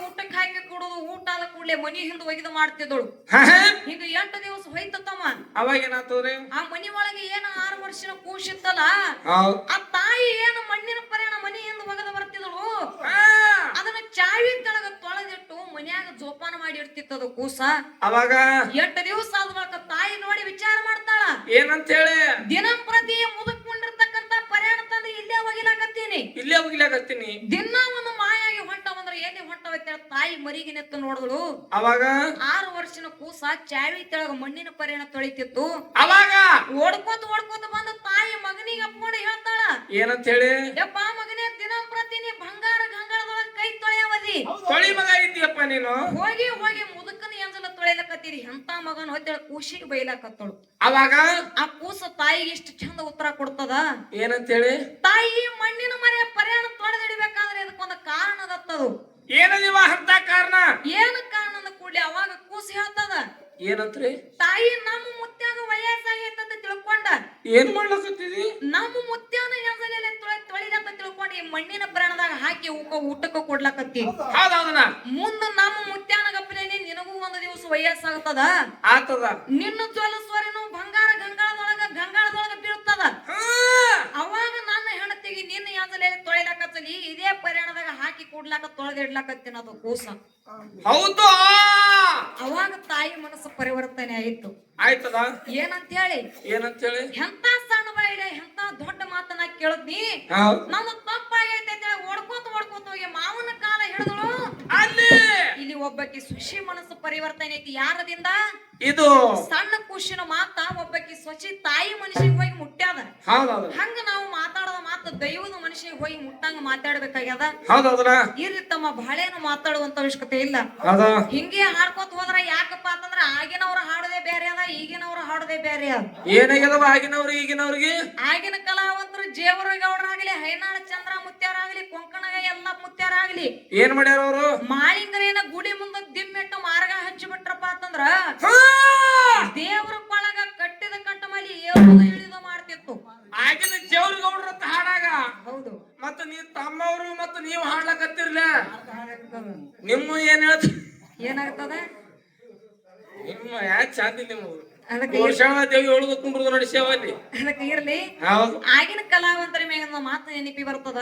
[SPEAKER 1] ಊಟ ಕೂಡಲೇ ಮನಿ ಹಿಂದೆ ಒಗಿದು ಮಾಡ್ತಿದ್ದಳು. ಹಿಂಗ ಎಂಟು ದಿವಸ ಹೋಯ್ತಮ್ಮ
[SPEAKER 2] ಅವಾಗ ಏನಾಗ್ತದ್ರಿ?
[SPEAKER 1] ಆ ಮನಿ ಒಳಗೆ ಏನು ಆರು ವರ್ಷದ ಕೂಸಿತ್ತಲ್ಲ ಆ ತಾಯಿ ಏನು ಮಣ್ಣಿನ ಪರಿಣಾಮ ಮನಿ ಹಿಂದೆ ಒಗೆದು
[SPEAKER 2] ಬರ್ತಿದಳು.
[SPEAKER 1] ಅದನ್ನ ಚಾವಿ ತಳಗ ತೊಳೆದಿಟ್ಟು ಮನ್ಯಾಗ ಜೋಪಾನ ಮಾಡಿ ಇಡ್ತಿತ್ತದ ಕೂಸ.
[SPEAKER 2] ಅವಾಗ?
[SPEAKER 1] ಎಂಟು ದಿವಸ ಆದ ತಾಯಿ ನೋಡಿ ವಿಚಾರ ಮಾಡ್ತಾಳ.
[SPEAKER 2] ಏನಂತ ಹೇಳಿ?
[SPEAKER 1] ದಿನಂಪ್ರತಿ ಪ್ರತಿ ಪರಿಹಾರ ಇಲ್ಲೇ ಒಗಿಲಾಕತ್ತೀನಿ
[SPEAKER 2] ಇಲ್ಲೇ ಹೋಗಿಲಾಕತ್ತೀನಿ
[SPEAKER 1] ದಿನ ಒಂದು ಮಾಯಾಗಿ ಏನೇ ಎಲ್ಲಿ ಹೊಂಟವೈತೆ ತಾಯಿ ಮರಿಗೆ ನೆತ್ತು ನೋಡಿದಳು.
[SPEAKER 2] ಅವಾಗ?
[SPEAKER 1] ಆರು ವರ್ಷನ ಕೂಸ ಚಾವಿ ತೆಳಗ ಮಣ್ಣಿನ ಪರಿಣ ತೊಳಿತಿತ್ತು.
[SPEAKER 2] ಅವಾಗ?
[SPEAKER 1] ಓಡ್ಕೋತ ಓಡ್ಕೋತ ಬಂದು ತಾಯಿ ಮಗನಿಗೆ ಅಪ್ಕೊಂಡು ಹೇಳ್ತಾಳ.
[SPEAKER 2] ಏನಂತ ಹೇಳಿ?
[SPEAKER 1] ಯಪ್ಪ ಮಗನೇ ದಿನ ಪ್ರತಿನಿ ಬಂಗಾರ ಗಂಗಾಳದೊಳಗ ಕೈ ತೊಳೆಯವದಿ.
[SPEAKER 2] ತೊಳಿ ನೀನು?
[SPEAKER 1] ಹೋಗಿ ಹೋಗಿ ಮುದುಕನ ಎಂಜಲ ತೊಳೆಯಲಕತ್ತೀರಿ ಎಂತ ಮಗನ ಹೊತ್ತೇಳ ಕೂಸಿಗೆ ಬೈಲಾಕತ್ತಳು
[SPEAKER 2] ಅವಾಗ?
[SPEAKER 1] ಆ ಕೂಸ ತಾಯಿಗೆ ಇಷ್ಟು ಚಂದ ಉತ್ತರ ಕೊಡ್ತದ?
[SPEAKER 2] ಏನಂತೇಳಿ
[SPEAKER 1] ತಾಯಿ ಮಣ್ಣಿನ ಮರೆಯ ಪರ್ಯಾಣ ತೊಳೆದಿಡ್ಬೇಕಾದ್ರೆ ಇದಕ್ಕೊಂದು ಕಾರಣ ಅದತ್ತದು
[SPEAKER 2] ಏನದಿವ ಅಂತ ಕಾರಣ?
[SPEAKER 1] ಏನು ಕಾರಣದ ಕೂಡ್ಲಿ ಅವಾಗ ಕೂಸ ಹೇಳ್ತದ.
[SPEAKER 2] ಏನಂತ್ರಿ?
[SPEAKER 1] ತಾಯಿ ನಮ್ಮ ಮುತ್ಯಾಗ ವಯಸ್ಸಾಗೈತ ಅಂತ ತಿಳ್ಕೊಂಡ.
[SPEAKER 2] ಏನ್ ಮಾಡ್ಲಕತ್ತಿದಿ?
[SPEAKER 1] ನಮ್ಮ ಮುತ್ಯಾನ ತೊಳೆ ತೊಳಿಲಂತ ತಿಳ್ಕೊಂಡು ಈ ಮಣ್ಣಿನ ಪ್ರಾಣದಾಗ ಹಾಕಿ ಊಕ ಊಟಕ್ಕ ಕೊಡ್ಲಕತ್ತಿ.
[SPEAKER 2] ಹೌದೌದನ
[SPEAKER 1] ಮುಂದ ನಮ್ಮ ಮುತ್ಯಾನ ಗಪ್ಪಲೇನಿ ನಿನಗೂ ಒಂದು ದಿವಸ ವಯಸ್ಸಾಗ್ತದ.
[SPEAKER 2] ಆತದ
[SPEAKER 1] ನಿನ್ನ ಜ್ವಲಸ್ವರನು ಬಂಗಾರ ಗಂಗಾಳದೊಳಗ ಗಂಗಾಳದೊಳಗ ಬೀಳ್ತದ.
[SPEAKER 2] ಹಾ,
[SPEAKER 1] ಅವಾಗ ನನ್ನ ಯಾಂದಲೇ ತೊಳಿಲಾಕತ್ತಲಿ ಇದೇ ಪರಿಣಾಮದಾಗ ಹಾಕಿ ಕೂಡ್ಲಾಕ ತೊಳೆದಿಡ್ಲಾಕತ್ತೀನಿ ಅದು ಕೂಸ.
[SPEAKER 2] ಹೌದು.
[SPEAKER 1] ಅವಾಗ ತಾಯಿ ಮನಸ್ಸು ಪರಿವರ್ತನೆ ಆಯಿತು.
[SPEAKER 2] ಆಯ್ತದ?
[SPEAKER 1] ಏನಂತ ಹೇಳಿ
[SPEAKER 2] ಏನಂತೇಳಿ
[SPEAKER 1] ಎಂತ ಸಣ್ಣ ಬಾಯಿಡೆ ಎಂತ ದೊಡ್ಡ ಮಾತನ್ನ ಕೇಳದ್ನಿ? ನನ್ನ ತಪ್ಪಾಗೈತೆ ಅಂತ ಹೇಳಿ ಓಡ್ಕೋತ ಓಡ್ಕೋತ ಹೋಗಿ ಮಾವನ ಕಾಲ ಹಿಡಿದಳು.
[SPEAKER 2] ಅಲ್ಲಿ!
[SPEAKER 1] ಇಲ್ಲಿ ಒಬ್ಬಕ್ಕೆ ಸುಶಿ ಮನಸ್ಸು ಪರಿವರ್ತನೆ ಐತಿ ಯಾರದಿಂದ?
[SPEAKER 2] ಇದು
[SPEAKER 1] ಸಣ್ಣ ಖುಷಿನ ಮಾತ ಒಬ್ಬಕ್ಕೆ ಸ್ವಚ್ಛ ತಾಯಿ ಮನುಷ್ಯಗೆ ಹೋಗಿ ಮುಟ್ಟ್ಯಾದ.
[SPEAKER 2] ಹೌದೌದು.
[SPEAKER 1] ಹಂಗ ನಾವು ಮಾತಾಡೋದ ಮಾತು ದೈವದ ಮನುಷ್ಯಗೆ ಹೋಗಿ ಮುಟ್ಟಂಗ ಮಾತಾಡ್ಬೇಕಾಗ್ಯದ.
[SPEAKER 2] ಈ
[SPEAKER 1] ಇರ್ಲಿ ತಮ್ಮ ಬಾಳೆನು ಮಾತಾಡುವಂತ ಅವಶ್ಯಕತೆ ಇಲ್ಲ. ಹಿಂಗೆ ಹಾಡ್ಕೊತ ಹೋದ್ರ ಯಾಕಪ್ಪ ಅಂತಂದ್ರ ಆಗಿನವ್ರ ಹಾಡದೆ ಬೇರೆ ಅದ ಈಗಿನವ್ರ ಹಾಡದೆ ಬೇರೆ ಅದ.
[SPEAKER 2] ಏನಾಗ್ಯದವ ಆಗಿನವ್ರಿಗೆ ಈಗಿನವ್ರಿಗೆ?
[SPEAKER 1] ಆಗಿನ ಕಲಾವಂತರು ಜೇವರಗೌಡರಾಗ್ಲಿ ಹೈನಾಳ ಚಂದ್ರ ಮುತ್ಯಾರಾಗ್ಲಿ ಕೊಂಕಣಗ ಎಲ್ಲ ಮುತ್ಯಾರಾಗ್ಲಿ
[SPEAKER 2] ಏನ್ ಮಾಡ್ಯಾರ ಅವರು?
[SPEAKER 1] ಮಾಳಿಂಗರೇನ ಗುಡಿ ಮುಂದ ದಿಮ್ಮೆಟ್ಟು ಮಾರ್ಗ ಹಚ್ಚಿ ಬಿಟ್ರಪ್ಪ ಅಂತಂದ್ರ ದೇವ್ರ ಕೊಳಗ ಕಟ್ಟಿದ ಕಟ್ಟ ಮಲಿ ಇಳಿದು ಮಾಡ್ತಿತ್ತು.
[SPEAKER 2] ಆಗಿನ ಜೇವ್ರ ಗೌಡ್ರ ಅಂತ ಹಾಡಾಗ
[SPEAKER 1] ಹೌದು.
[SPEAKER 2] ಮತ್ತ ನೀ ತಮ್ಮವ್ರು ಮತ್ತ ನೀವು ಹಾಡ್ಲಕತ್ತಿರ್ಲ. ನಿಮ್ಮ ಏನ್ ಹೇಳ್ತ?
[SPEAKER 1] ಏನಾಗ್ತದ?
[SPEAKER 2] ನಿಮ್ಮ ಯಾಕೆ ಚಂದ ನಿಮ್ಮ
[SPEAKER 1] ಅದಕ್ಕೆ
[SPEAKER 2] ವರ್ಷಾಳ ದೇವಿ ಹೇಳುದು ಕುಂಡ್ರದು ನಡೆಸ್ಯಾವ ಅಲ್ಲಿ
[SPEAKER 1] ಅದಕ್ಕೆ ಇರ್ಲಿ. ಆಗಿನ ಕಲಾವಂತರ ಮೇಗ ಮಾತು ನೆನಪಿ ಬರ್ತದ?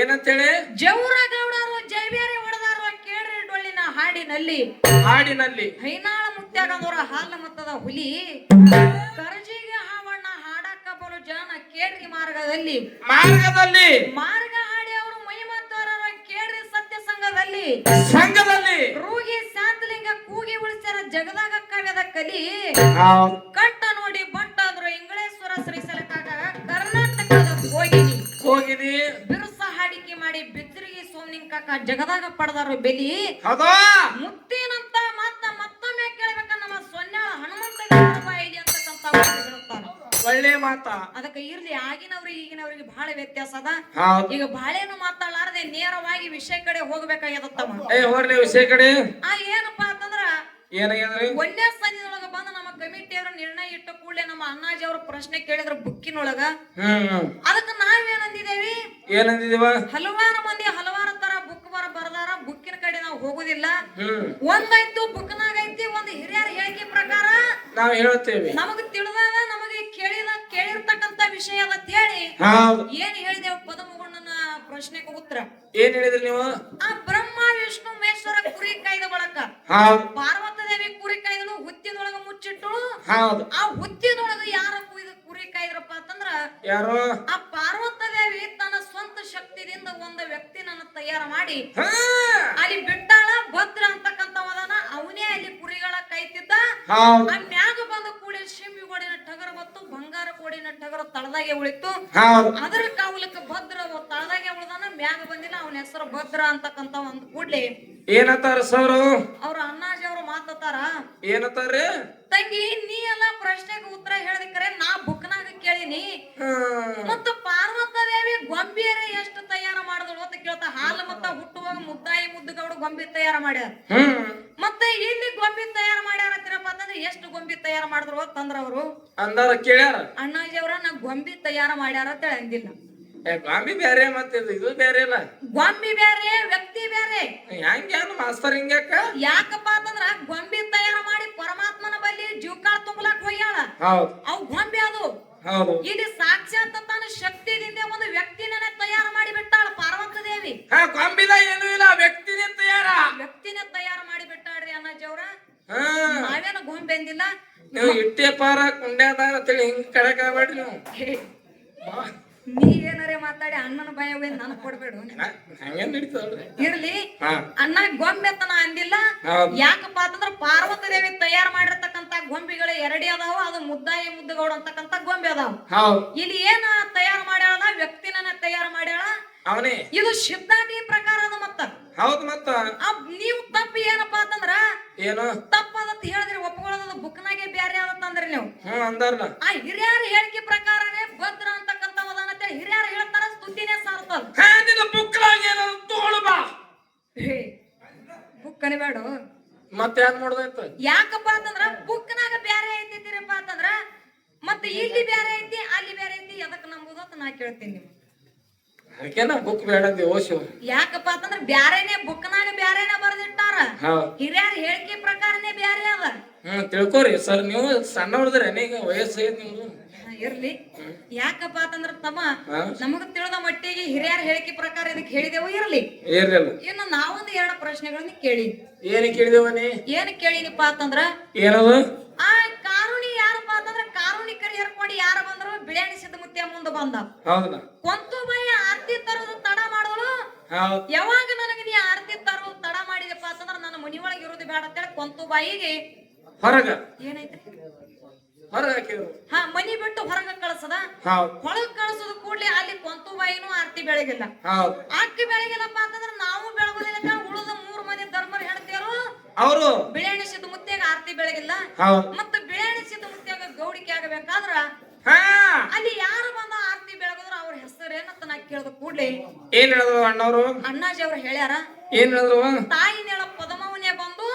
[SPEAKER 2] ಏನಂತೇಳಿ?
[SPEAKER 1] ಜೌರಗೌಡರು ಜೈಬೇರಿ ಹೊಡೆದಾರು ಕೇಳ್ರಿ ಡೊಳ್ಳಿನ ಹಾಡಿನಲ್ಲಿ
[SPEAKER 2] ಹಾಡಿನಲ್ಲಿ
[SPEAKER 1] ಹೈನಾಳ ಮುತ್ಯಾಗಂದವರ ಹಾಲ ಮತ್ತದ ಹುಲಿ ಕರಜಿಗೆ ಹಾವಣ್ಣ ಹಾಡಕ್ಕ ಬರು ಜನ ಕೇಳ್ರಿ ಮಾರ್ಗದಲ್ಲಿ.
[SPEAKER 2] ಮಾರ್ಗದಲ್ಲಿ
[SPEAKER 1] ಮಾರ್ಗ ಹಾಡಿ ಅವರು ಮೈ ಕೇಳ್ರಿ ಸತ್ಯ ಸಂಘದಲ್ಲಿ.
[SPEAKER 2] ಸಂಘದಲ್ಲಿ
[SPEAKER 1] ರೂಗಿ ಶಾಂತಲಿಂಗ ಕೂಗಿ ಉಳಿಸ್ಯಾರ ಜಗದಾಗ ಕಾವ್ಯದ ಕಲಿ. ಕಟ್ಟ ನೋಡಿ ಬಟ್ಟ ಅಂದ್ರು ಇಂಗ್ಲೇಶ್ವರ ಶ್ರೀ ಸಲಕಾಗ ಕರ್ನಾಟಕದ ಹೋಗಿನಿ.
[SPEAKER 2] ಹೋಗಿದಿ
[SPEAKER 1] ಹಾಡಿಕೆ ಮಾಡಿ ಬಿದ್ರಿಗೆ ಸೋಮ್ನಿಂಗ್ ಕಾಕ ಜಗದಾಗ ಪಡೆದಾರ ಬೆಲಿ? ಮುತ್ತೇನಂತ ಮತ್ತ ಮತ್ತೊಮ್ಮೆ ಕೇಳಬೇಕ ನಮ್ಮ ಸೊನ್ಯಾಳ ಹನುಮಂತ ಅಂತಕ್ಕಂತ ಮಾತು
[SPEAKER 2] ಒಳ್ಳೆ ಮಾತ.
[SPEAKER 1] ಅದಕ್ಕೆ ಇರ್ಲಿ ಆಗಿನವ್ರಿಗೆ ಈಗಿನವ್ರಿಗೆ ಬಹಳ ವ್ಯತ್ಯಾಸ ಅದ. ಈಗ ಬಾಳೆನು ಮಾತಾಡಲಾರದೆ ನೇರವಾಗಿ ವಿಷಯ ಕಡೆ
[SPEAKER 2] ವಿಷಯ ಕಡೆ.
[SPEAKER 1] ಆ ಏನಪ್ಪಾ ಅಂತಂದ್ರ
[SPEAKER 2] ಏನಾಗ್ಯದ್ರಿ
[SPEAKER 1] ಒಂದೇ ಸಂದಿನೊಳಗ ಬಂದು ನಮ್ಮ ಕಮಿಟಿಯವರು ನಿರ್ಣಯ ಇಟ್ಟ ಕೂಡಲೇ ನಮ್ಮ ಅಣ್ಣಾಜಿ ಅವ್ರ ಪ್ರಶ್ನೆ ಕೇಳಿದ್ರ ಬುಕ್ಕಿನೊಳಗ.
[SPEAKER 2] ಹ್ಮ್
[SPEAKER 1] ಅದಕ್ಕೆ ನಾವೇನಂದಿದ್ದೇವಿ
[SPEAKER 2] ಏನಂದಿದೀವ?
[SPEAKER 1] ಹಲವಾರು ಮಂದಿ ಹಲವಾರು ತರ ಬುಕ್ ಬರ ಬರ್ದಾರ ಬುಕ್ಕಿನ ಕಡೆ ನಾವು ಹೋಗುದಿಲ್ಲ.
[SPEAKER 2] ಹ್ಮ್.
[SPEAKER 1] ಒಂದಾಯ್ತು ಬುಕ್ನಾಗ ಐತಿ ಒಂದು ಹಿರಿಯರ ಹೇಳಿಕೆ ಪ್ರಕಾರ.
[SPEAKER 2] ನಾವ್ ಹೇಳ್ತೇವೆ.
[SPEAKER 1] ನಮಗ ತಿಳಿದಾದ ನಮಗೆ ಕೇಳಿದ ಕೇಳಿರ್ತಕ್ಕಂತ ವಿಷಯ ಅದ ಹೇಳಿ.
[SPEAKER 2] ಹೌದು
[SPEAKER 1] ಏನ್ ಹೇಳಿದೆವು ಪದಮಗೊಂಡನ ಪ್ರಶ್ನೆಗೆ ಉತ್ತರ?
[SPEAKER 2] ಏನ್ ಹೇಳಿದ್ರಿ ನೀವು?
[SPEAKER 1] ಆ ಬ್ರಹ್ಮ ವಿಷ್ಣು ಮೇಶ್ವರ ಕುರಿ ಕೈದ ಬಳಕ.
[SPEAKER 2] ಹೌದು
[SPEAKER 1] ಪಾರ್ವತ
[SPEAKER 2] ಹೌದು.
[SPEAKER 1] ಆ ಹುತ್ತಿನೊಳಗ ಯಾರ ಕುಯ್ದ ಕುರಿ ಕಾಯ್ದ್ರಪ್ಪ ಅಂತಂದ್ರ
[SPEAKER 2] ಯಾರು?
[SPEAKER 1] ಆ ಪಾರ್ವತ ದೇವಿ ತನ್ನ ಸ್ವಂತ ಶಕ್ತಿದಿಂದ ಒಂದು ವ್ಯಕ್ತಿನನ್ನ ತಯಾರ ಮಾಡಿ ಅಲ್ಲಿ ಬಿಟ್ಟಾಳ ಭದ್ರ ಅಂತಕ್ಕಂಥವದನ ಅವನೇ ಅಲ್ಲಿ ಕುರಿಗಳ
[SPEAKER 2] ಕೈತಿದ್ದ
[SPEAKER 1] ಆ ಮ್ಯಾಗ ಬಂದ ಕೂಡಿ ಶಿಂಬಿ ಗೋಡಿನ ಟಗರ ಮತ್ತು ಬಂಗಾರ ಕೋಡಿನ ಟಗರ ತಳದಾಗೆ ಉಳಿತು. ಅದರ ಕಾವಲಕ್ಕೆ ಭದ್ರ ತಳದಾಗೆ ಉಳಿದಾನ ಮ್ಯಾಗ ಬಂದಿಲ್ಲ ಅವನ ಹೆಸರು ಭದ್ರ ಅಂತಕ್ಕಂತ ಒಂದು ಕೂಡ್ಲಿ.
[SPEAKER 2] ಏನತ್ತಾರ ಸರ್
[SPEAKER 1] ಅವ್ರ? ಅಣ್ಣಾಜಿ ಅವ್ರು ಮಾತಾತಾರ
[SPEAKER 2] ಏನತ್ತಾರ?
[SPEAKER 1] ತಂಗಿ ನೀ ಎಲ್ಲ ಪ್ರಶ್ನೆಗೆ ಉತ್ತರ ಹೇಳಿದ್ರೆ ನಾ ಬುಕ್ನಾಗ ಕೇಳಿನಿ. ಮತ್ತು ಪಾರ್ವತ ದೇವಿ ಗೊಂಬಿಯರ ಎಷ್ಟು ತಯಾರ ಮಾಡಿದಳು ಅಂತ ಕೇಳ್ತಾ ಹಾಲು ಮತ್ತ ಹುಟ್ಟುವಾಗ ಮುದ್ದಾಯಿ ಮುದ್ದುಗೌಡ ಗೊಂಬಿ ತಯಾರ ಮಾಡ್ಯಾರ. ಮತ್ತೆ ಇಲ್ಲಿ ಗೊಂಬಿ ತಯಾರ ಮಾಡ್ಯಾರ ಎಷ್ಟು ಗೊಂಬಿ ತಯಾರ ಮಾಡಿದ್ರು ತಂದ್ರ ಅವರು?
[SPEAKER 2] ಅಂದಾರ ಕೇಳ್ಯಾರ.
[SPEAKER 1] ಅಣ್ಣಾಜಿ ಅವ್ರ ನಾ ಗೊಂಬಿ ತಯಾರ ಮಾಡ್ಯಾರ ಅಂತ ಅಂದಿಲ್ಲ
[SPEAKER 2] ಗೊಂಬಿ ಬೇರೆ ಮತ್ತೆ ಇದು ಬೇರೆ ಅಲ್ಲ ಇಲ್ಲ.
[SPEAKER 1] ಗೊಂಬಿ ಬೇರೆ ವ್ಯಕ್ತಿ ಬೇರೆ
[SPEAKER 2] ಹೆಂಗ್ಯಾನ ಮಾಸ್ತರ್ ಹಿಂಗ್ಯಾಕ
[SPEAKER 1] ಯಾಕಪ್ಪ ಅಂತಂದ್ರ ಗೊಂಬಿ ತಯಾರ ಮಾಡಿ ಪರಮಾತ್ಮನ ಬಲ್ಲಿ ಜೀವಕಾಳ ತುಂಬಲಾಕ್ ಹೋಗ್ಯಾಳ. ಅವ್ ಗೊಂಬಿ ಅದು. ಇಲ್ಲಿ ಸಾಕ್ಷಾತ್ ತನ್ನ ಶಕ್ತಿದಿಂದ ಒಂದು ವ್ಯಕ್ತಿನೇ ತಯಾರ ಮಾಡಿ ಬಿಟ್ಟಾಳ ಪಾರ್ವತ ದೇವಿ
[SPEAKER 2] ಹಾ ಗೊಂಬಿದ ಏನು ಇಲ್ಲ ವ್ಯಕ್ತಿನೇ ತಯಾರ.
[SPEAKER 1] ವ್ಯಕ್ತಿನೇ ತಯಾರ ಮಾಡಿ ಬಿಟ್ಟಾಳ್ರಿ ಅಣ್ಣಾಜಿ ಅವ್ರ. ನಾವೇನು ಗೊಂಬೆ ಅಂದಿಲ್ಲ
[SPEAKER 2] ನೀವು ಇಟ್ಟೆ ಪಾರ ಕುಂಡ್ಯಾದಾರ ಅಂತೇಳಿ ಹಿಂಗ್ ಕಡಕ್ ಆಗ್ಬೇಡ್ರಿ ನೀವು.
[SPEAKER 1] ನೀವೇನಾರೇ ಮಾತಾಡಿ ಅಣ್ಣನ ಭಯ ನನಗ್ ಕೊಡ್ಬೇಡು.
[SPEAKER 2] ಹಾ, ಹಂಗೇನ್ ನಡೀತದಲ್ರಿ?
[SPEAKER 1] ಇರ್ಲಿ. ಅಣ್ಣ ಗೊಂಬೆ ತನ ಅಂದಿಲ್ಲ ಯಾಕಪ್ಪ ಅಂತಂದ್ರ ಪಾರ್ವತಿ ದೇವಿ ತಯಾರು ಮಾಡಿರ್ತಕ್ಕಂತ ಗೊಂಬೆಗಳು ಎರಡೇ ಅದಾವ. ಅದು ಮುದ್ದಾಯಿ ಮುದ್ದಗೌಡ ಅಂತಕ್ಕಂತ ಗೊಂಬೆ ಅದಾವ. ಇಲ್ಲಿ ಏನ ತಯಾರು ಮಾಡ್ಯಾಳ ವ್ಯಕ್ತಿನ ತಯಾರು ಮಾಡ್ಯಾಳ?
[SPEAKER 2] ಅವನೇ.
[SPEAKER 1] ಇದು ಸಿದ್ಧಾಂತಿ ಪ್ರಕಾರ ಅದ ಮತ್ತ.
[SPEAKER 2] ಹೌದು ಮತ್ತ.
[SPEAKER 1] ನೀವು
[SPEAKER 2] ಏನು?
[SPEAKER 1] ತಪ್ಪದಂತ ಹೇಳಿದ್ರೆ ಒಪ್ಕೊಳ್ಳೋದು ಬುಕ್ನಾಗೆ ಬ್ಯಾರೆ ಅಂದ್ರೆ ನೀವು.
[SPEAKER 2] ಹ್ಮ್ ಅಂದಾರಲ್ಲ
[SPEAKER 1] ಆ ಹಿರಿಯರ ಹೇಳಿಕೆ ಪ್ರಕಾರನೇ ಭದ್ರ ಅಂತಕ್ಕಂತ ವದಾನ ಅಂತ ಹಿರಿಯರು ಹೇಳ್ತಾರ ಸ್ತುತಿನೇ ಸಾರ್ತದ.
[SPEAKER 2] ಹಾ ನಿನ್ನ ಬುಕ್ಲಾಗ ಏನಾದ್ರು ಬಾ.
[SPEAKER 1] ಬುಕ್ ಕನಿಬೇಡು
[SPEAKER 2] ಮತ್ತೆ ಯಾಕೆ ಮಾಡೋದಾಯ್ತು?
[SPEAKER 1] ಯಾಕಪ್ಪ ಅಂತಂದ್ರ ಬುಕ್ನಾಗ ಬೇರೆ ಐತಿರಪ್ಪ ಅಂತಂದ್ರ ಮತ್ತೆ ಇಲ್ಲಿ ಬೇರೆ ಐತಿ ಅಲ್ಲಿ ಬೇರೆ ಐತಿ ಅದಕ್ಕೆ ನಂಬುದು ಅಂತ ನಾ ಕೇಳ್ತೀನಿ ನಿಮ್ಗೆ.
[SPEAKER 2] ಅದಕ್ಕೆ ನಾ ಬುಕ್ ಬೇಡ ಅಂದೆ ಓ ಶಿವ
[SPEAKER 1] ಯಾಕಪ್ಪ ಅಂತಂದ್ರ ಬ್ಯಾರೆನೆ ಬುಕ್ನಾಗ ಬ್ಯಾರೆನೆ ಬರ್ದಿಟ್ಟಾರ?
[SPEAKER 2] ಹೌದ್
[SPEAKER 1] ಹಿರಿಯರ ಹೇಳಿಕೆ ಪ್ರಕಾರನೇ ಬ್ಯಾರೆ ಅದ
[SPEAKER 2] ಹ್ಮ್ ತಿಳ್ಕೊರಿ ಸರ್ ನೀವು ಸಣ್ಣ ಹೊಡೆದ್ರಿ ಈಗ ವಯಸ್ಸು ಐತ್ ನಿಮ್ದು.
[SPEAKER 1] ಹಾ, ಇರ್ಲಿ. ಯಾಕಪ್ಪ ಅಂತಂದ್ರ ತಮ್ಮ
[SPEAKER 2] ಹಾ?
[SPEAKER 1] ನಮಗ ತಿಳಿದ ಮಟ್ಟಿಗೆ ಹಿರಿಯರ ಹೇಳಿಕೆ ಪ್ರಕಾರ ಇದಕ್ಕೆ ಹೇಳಿದೆವು ಇರ್ಲಿ. ಇನ್ನು ನಾವೊಂದು ಎರಡು ಪ್ರಶ್ನೆಗಳನ್ನ ಕೇಳಿ.
[SPEAKER 2] ಏನ್ ಕೇಳಿದೇವನಿ
[SPEAKER 1] ಏನ್ ಕೇಳಿನಿಪ್ಪ ಅಂತಂದ್ರ
[SPEAKER 2] ಏನದು?
[SPEAKER 1] ಆ ಕಾರುಣಿ ಯಾರಪ್ಪ ಅಂತಂದ್ರ ಕರಿ ಯಾರು ಬಂದ್ರು? ಬಿಳಿಯಾಣಿ ಸಿದ್ಧ ಮುತ್ಯ ಮುಂದೆ ಬಂದ. ಕೊಂತು ಬಾಯಿ ಆರ್ತಿ ತರೋದು ತಡ
[SPEAKER 2] ಮಾಡೋಳು.
[SPEAKER 1] ಯಾವಾಗ ನನಗೆ ನೀ ಆರ್ತಿ ತರೋದು ತಡ ಮಾಡಿದಪ್ಪ ಅಂತಂದ್ರ ನನ್ನ ಮನಿ ಒಳಗೆ ಇರೋದು ಬೇಡ ಅಂತೇಳಿ ಕೊಂತು ಬಾಯಿಗೆ
[SPEAKER 2] ಹೊರಗ.
[SPEAKER 1] ಏನೈತ್ರಿ ಹಾ ಮನಿ ಬಿಟ್ಟು ಹೊರಗ ಕಳಸದ? ಹೊಳಗ್ ಕಳ್ಸೋದು ಕೂಡ್ಲಿ ಅಲ್ಲಿ ಕೊಂತು ಬಾಯಿನೂ ಆರ್ತಿ ಬೆಳಗಿಲ್ಲ. ಅಕ್ಕಿ ಬೆಳಗಿಲ್ಲಪ್ಪ ಅಂತಂದ್ರ ನಾವು ಬೆಳಗೋದಿಲ್ಲ ಉಳಿದ ಮೂರ್ ಮಂದಿ ಧರ್ಮರು ಹೇಳ್ತೇರು
[SPEAKER 2] ಅವರು.
[SPEAKER 1] ಬಿಳಿಯಾಣಿ ಸಿದ್ದ ಮುತ್ಯಾಗ ಆರ್ತಿ ಬೆಳಗಿಲ್ಲ. ಮತ್ತ ಗೌಡಿಕೆ ಆಗಬೇಕಾದ್ರ ಅಲ್ಲಿ ಯಾರು ಬಂದ ಆರತಿ ಬೆಳಗದ್ರ ಅವ್ರ ಹೆಸರೇನಂತ ನಾ ಕೇಳಿದ ಕೂಡ್ಲಿ.
[SPEAKER 2] ಏನ್ ಹೇಳಿದ್ರು ಅಣ್ಣವ್ರು?
[SPEAKER 1] ಅಣ್ಣಾಜಿ ಅವ್ರು ಹೇಳ್ಯಾರ.
[SPEAKER 2] ಏನ್ ಹೇಳಿದ್ರು?
[SPEAKER 1] ತಾಯಿ ನೇಳ ಪದಮವನೇ ಬಂದು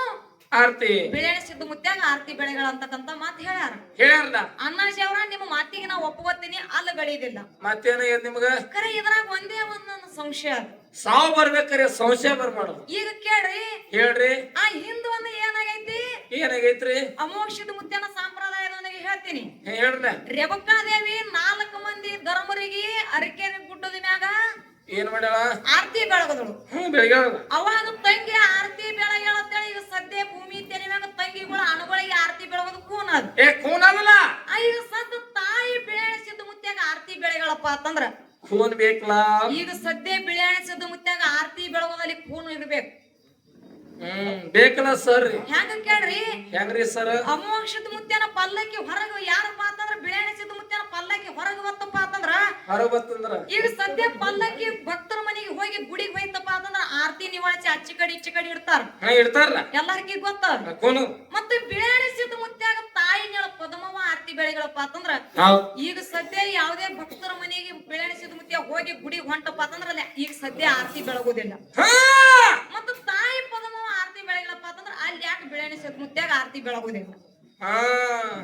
[SPEAKER 2] ಆರತಿ.
[SPEAKER 1] ಬೆಳೆ ಸಿದ್ದು ಮುತ್ಯಾಗ ಆರತಿ ಬೆಳೆಗಳ ಅಂತಕ್ಕಂತ ಮಾತ್ ಹೇಳ್ಯಾರ.
[SPEAKER 2] ಹೇಳ್ಯಾರ
[SPEAKER 1] ಅಣ್ಣಾಜಿ ಅವ್ರ ನಿಮ್ಮ ಮಾತಿಗೆ ನಾ ಒಪ್ಪುವತ್ತೀನಿ ಅಲ್ಲ
[SPEAKER 2] ಬೆಳೆಯುದಿಲ್ಲ ಮತ್ತೇನ ನಿಮ್ಗ?
[SPEAKER 1] ಕರೆ ಇದ್ರಾಗ ಒಂದೇ ಒಂದ್ ನನ್ನ ಸಂಶಯ
[SPEAKER 2] ಸಾವು ಬರ್ಬೇಕಾರೆ ಸಂಶಯ ಬರ್ಬಾರ್ದು
[SPEAKER 1] ಈಗ ಕೇಳ್ರಿ.
[SPEAKER 2] ಹೇಳ್ರಿ.
[SPEAKER 1] ಆ ಹಿಂದ್ ಒಂದು ಏನಾಗೈತಿ?
[SPEAKER 2] ಏನಾಗೈತ್ರಿ?
[SPEAKER 1] ಅಮೋಕ್ಷದ ಮುತ್ಯನ ಸಂಪ್ರದಾಯದೊಂದಿಗೆ ಹೇಳ್ತೀನಿ.
[SPEAKER 2] ಹೇಳ್ರಿ.
[SPEAKER 1] ರೇವಕ್ಕಾದೇವಿ ನಾಲ್ಕು ಮಂದಿ ಧರ್ಮರಿಗೆ ಅರಕೆರೆ ಗುಡ್ಡದ ಮ್ಯಾಗ
[SPEAKER 2] ಏನ್ ಮಾಡ್ಯಾಳ?
[SPEAKER 1] ಆರತಿ ಬೆಳಗದಳು. ಅವಾಗ ತಂಗಿ ಆರತಿ ಬೆಳಗ್ಯಾಳ ಅಂತೇಳಿ ಈಗ ಸದ್ಯ ಭೂಮಿ ತೆನೆ ಮ್ಯಾಗ ತಂಗಿಗಳು ಅಣುಗಳಿಗೆ ಆರತಿ ಬೆಳಗೋದು ಖೂನ್ ಅದ.
[SPEAKER 2] ಏ ಖೂನ್ ಅದಲ್ಲ?
[SPEAKER 1] ಈಗ ಸದ್ದ ತಾಯಿ ಬೆಳೆಸಿದ ಮುತ್ಯಾಗ ಆರತಿ ಬೆಳೆಗಳಪ್ಪ ಅಂತಂದ್ರ
[SPEAKER 2] ಖೂನ್ ಬೇಕಲ್ಲ
[SPEAKER 1] ಈಗ ಸದ್ಯ ಬೆಳೆಸಿದ ಮುತ್ಯಾಗ ಆರತಿ ಬೆಳಗೋದಲ್ಲಿ ಖೂನ್ ಇರ್ಬೇಕು.
[SPEAKER 2] ಹ್ಮ್. ಬೇಕಲ್ಲ ಸರ್
[SPEAKER 1] ಹೆಂಗ ಕೇಳ್ರಿ?
[SPEAKER 2] ಹೆಂಗ್ರಿ ಸರ್
[SPEAKER 1] ಅಮೋಕ್ಷದ ಮುತ್ಯನ ಪಲ್ಲಕ್ಕಿ ಹೊರಗ ಯಾರಪ್ಪ ಅಂತಂದ್ರ ಬಿಳಿಯಾಣಿಸಿದ ಮುತ್ಯನ ಪಲ್ಲಕ್ಕಿ ಹೊರಗ ಬತ್ತಪ್ಪ ಅಂತಂದ್ರ
[SPEAKER 2] ಹೊರಗ ಬತ್ತಂದ್ರ
[SPEAKER 1] ಈಗ ಸದ್ಯ ಪಲ್ಲಕ್ಕಿ ಭಕ್ತರ ಮನೆಗೆ ಹೋಗಿ ಗುಡಿಗೆ ಹೋಯ್ತಪ್ಪ ಅಂತಂದ್ರ ಆರತಿ ನಿವಾಳಿಸಿ ಅಚ್ಚಿ ಕಡೆ ಇಚ್ಚಿ ಕಡೆ ಇಡ್ತಾರ.
[SPEAKER 2] ಹಾ ಇಡ್ತಾರಲ್ಲ
[SPEAKER 1] ಎಲ್ಲಾರ್ಗಿ ಗೊತ್ತ? ಮತ್ತೆ ಬಿಳಿಯಾಣಿಸಿದ ಮುತ್ಯಾಗ ತಾಯಿಗಳ ಪದಮವ ಆರತಿ ಬೆಳೆಗಳಪ್ಪ ಅಂತಂದ್ರ ಈಗ ಸದ್ಯ ಯಾವ್ದೇ ಭಕ್ತರ ಮನೆಗೆ ಮುತ್ಯ ಹೋಗಿ ಗುಡಿ ಹೊಂಟಪ್ಪ ಅಂತಂದ್ರ ಅಲ್ಲಿ ಈಗ ಸದ್ಯ ಆರತಿ ಬೆಳಗೋದಿಲ್ಲ. ಮತ್ತು ತಾಯಿ ಪದಮವ ಆರತಿ ಬೆಳೆಗಳಪ್ಪ ಅಂತಂದ್ರ ಅಲ್ಲಿ ಯಾಕೆ ಬಿಳಿಯಾಣಿಸಿದ ಮುತ್ಯಾಗ ಆರತಿ ಬೆಳಗೋದಿಲ್ಲ.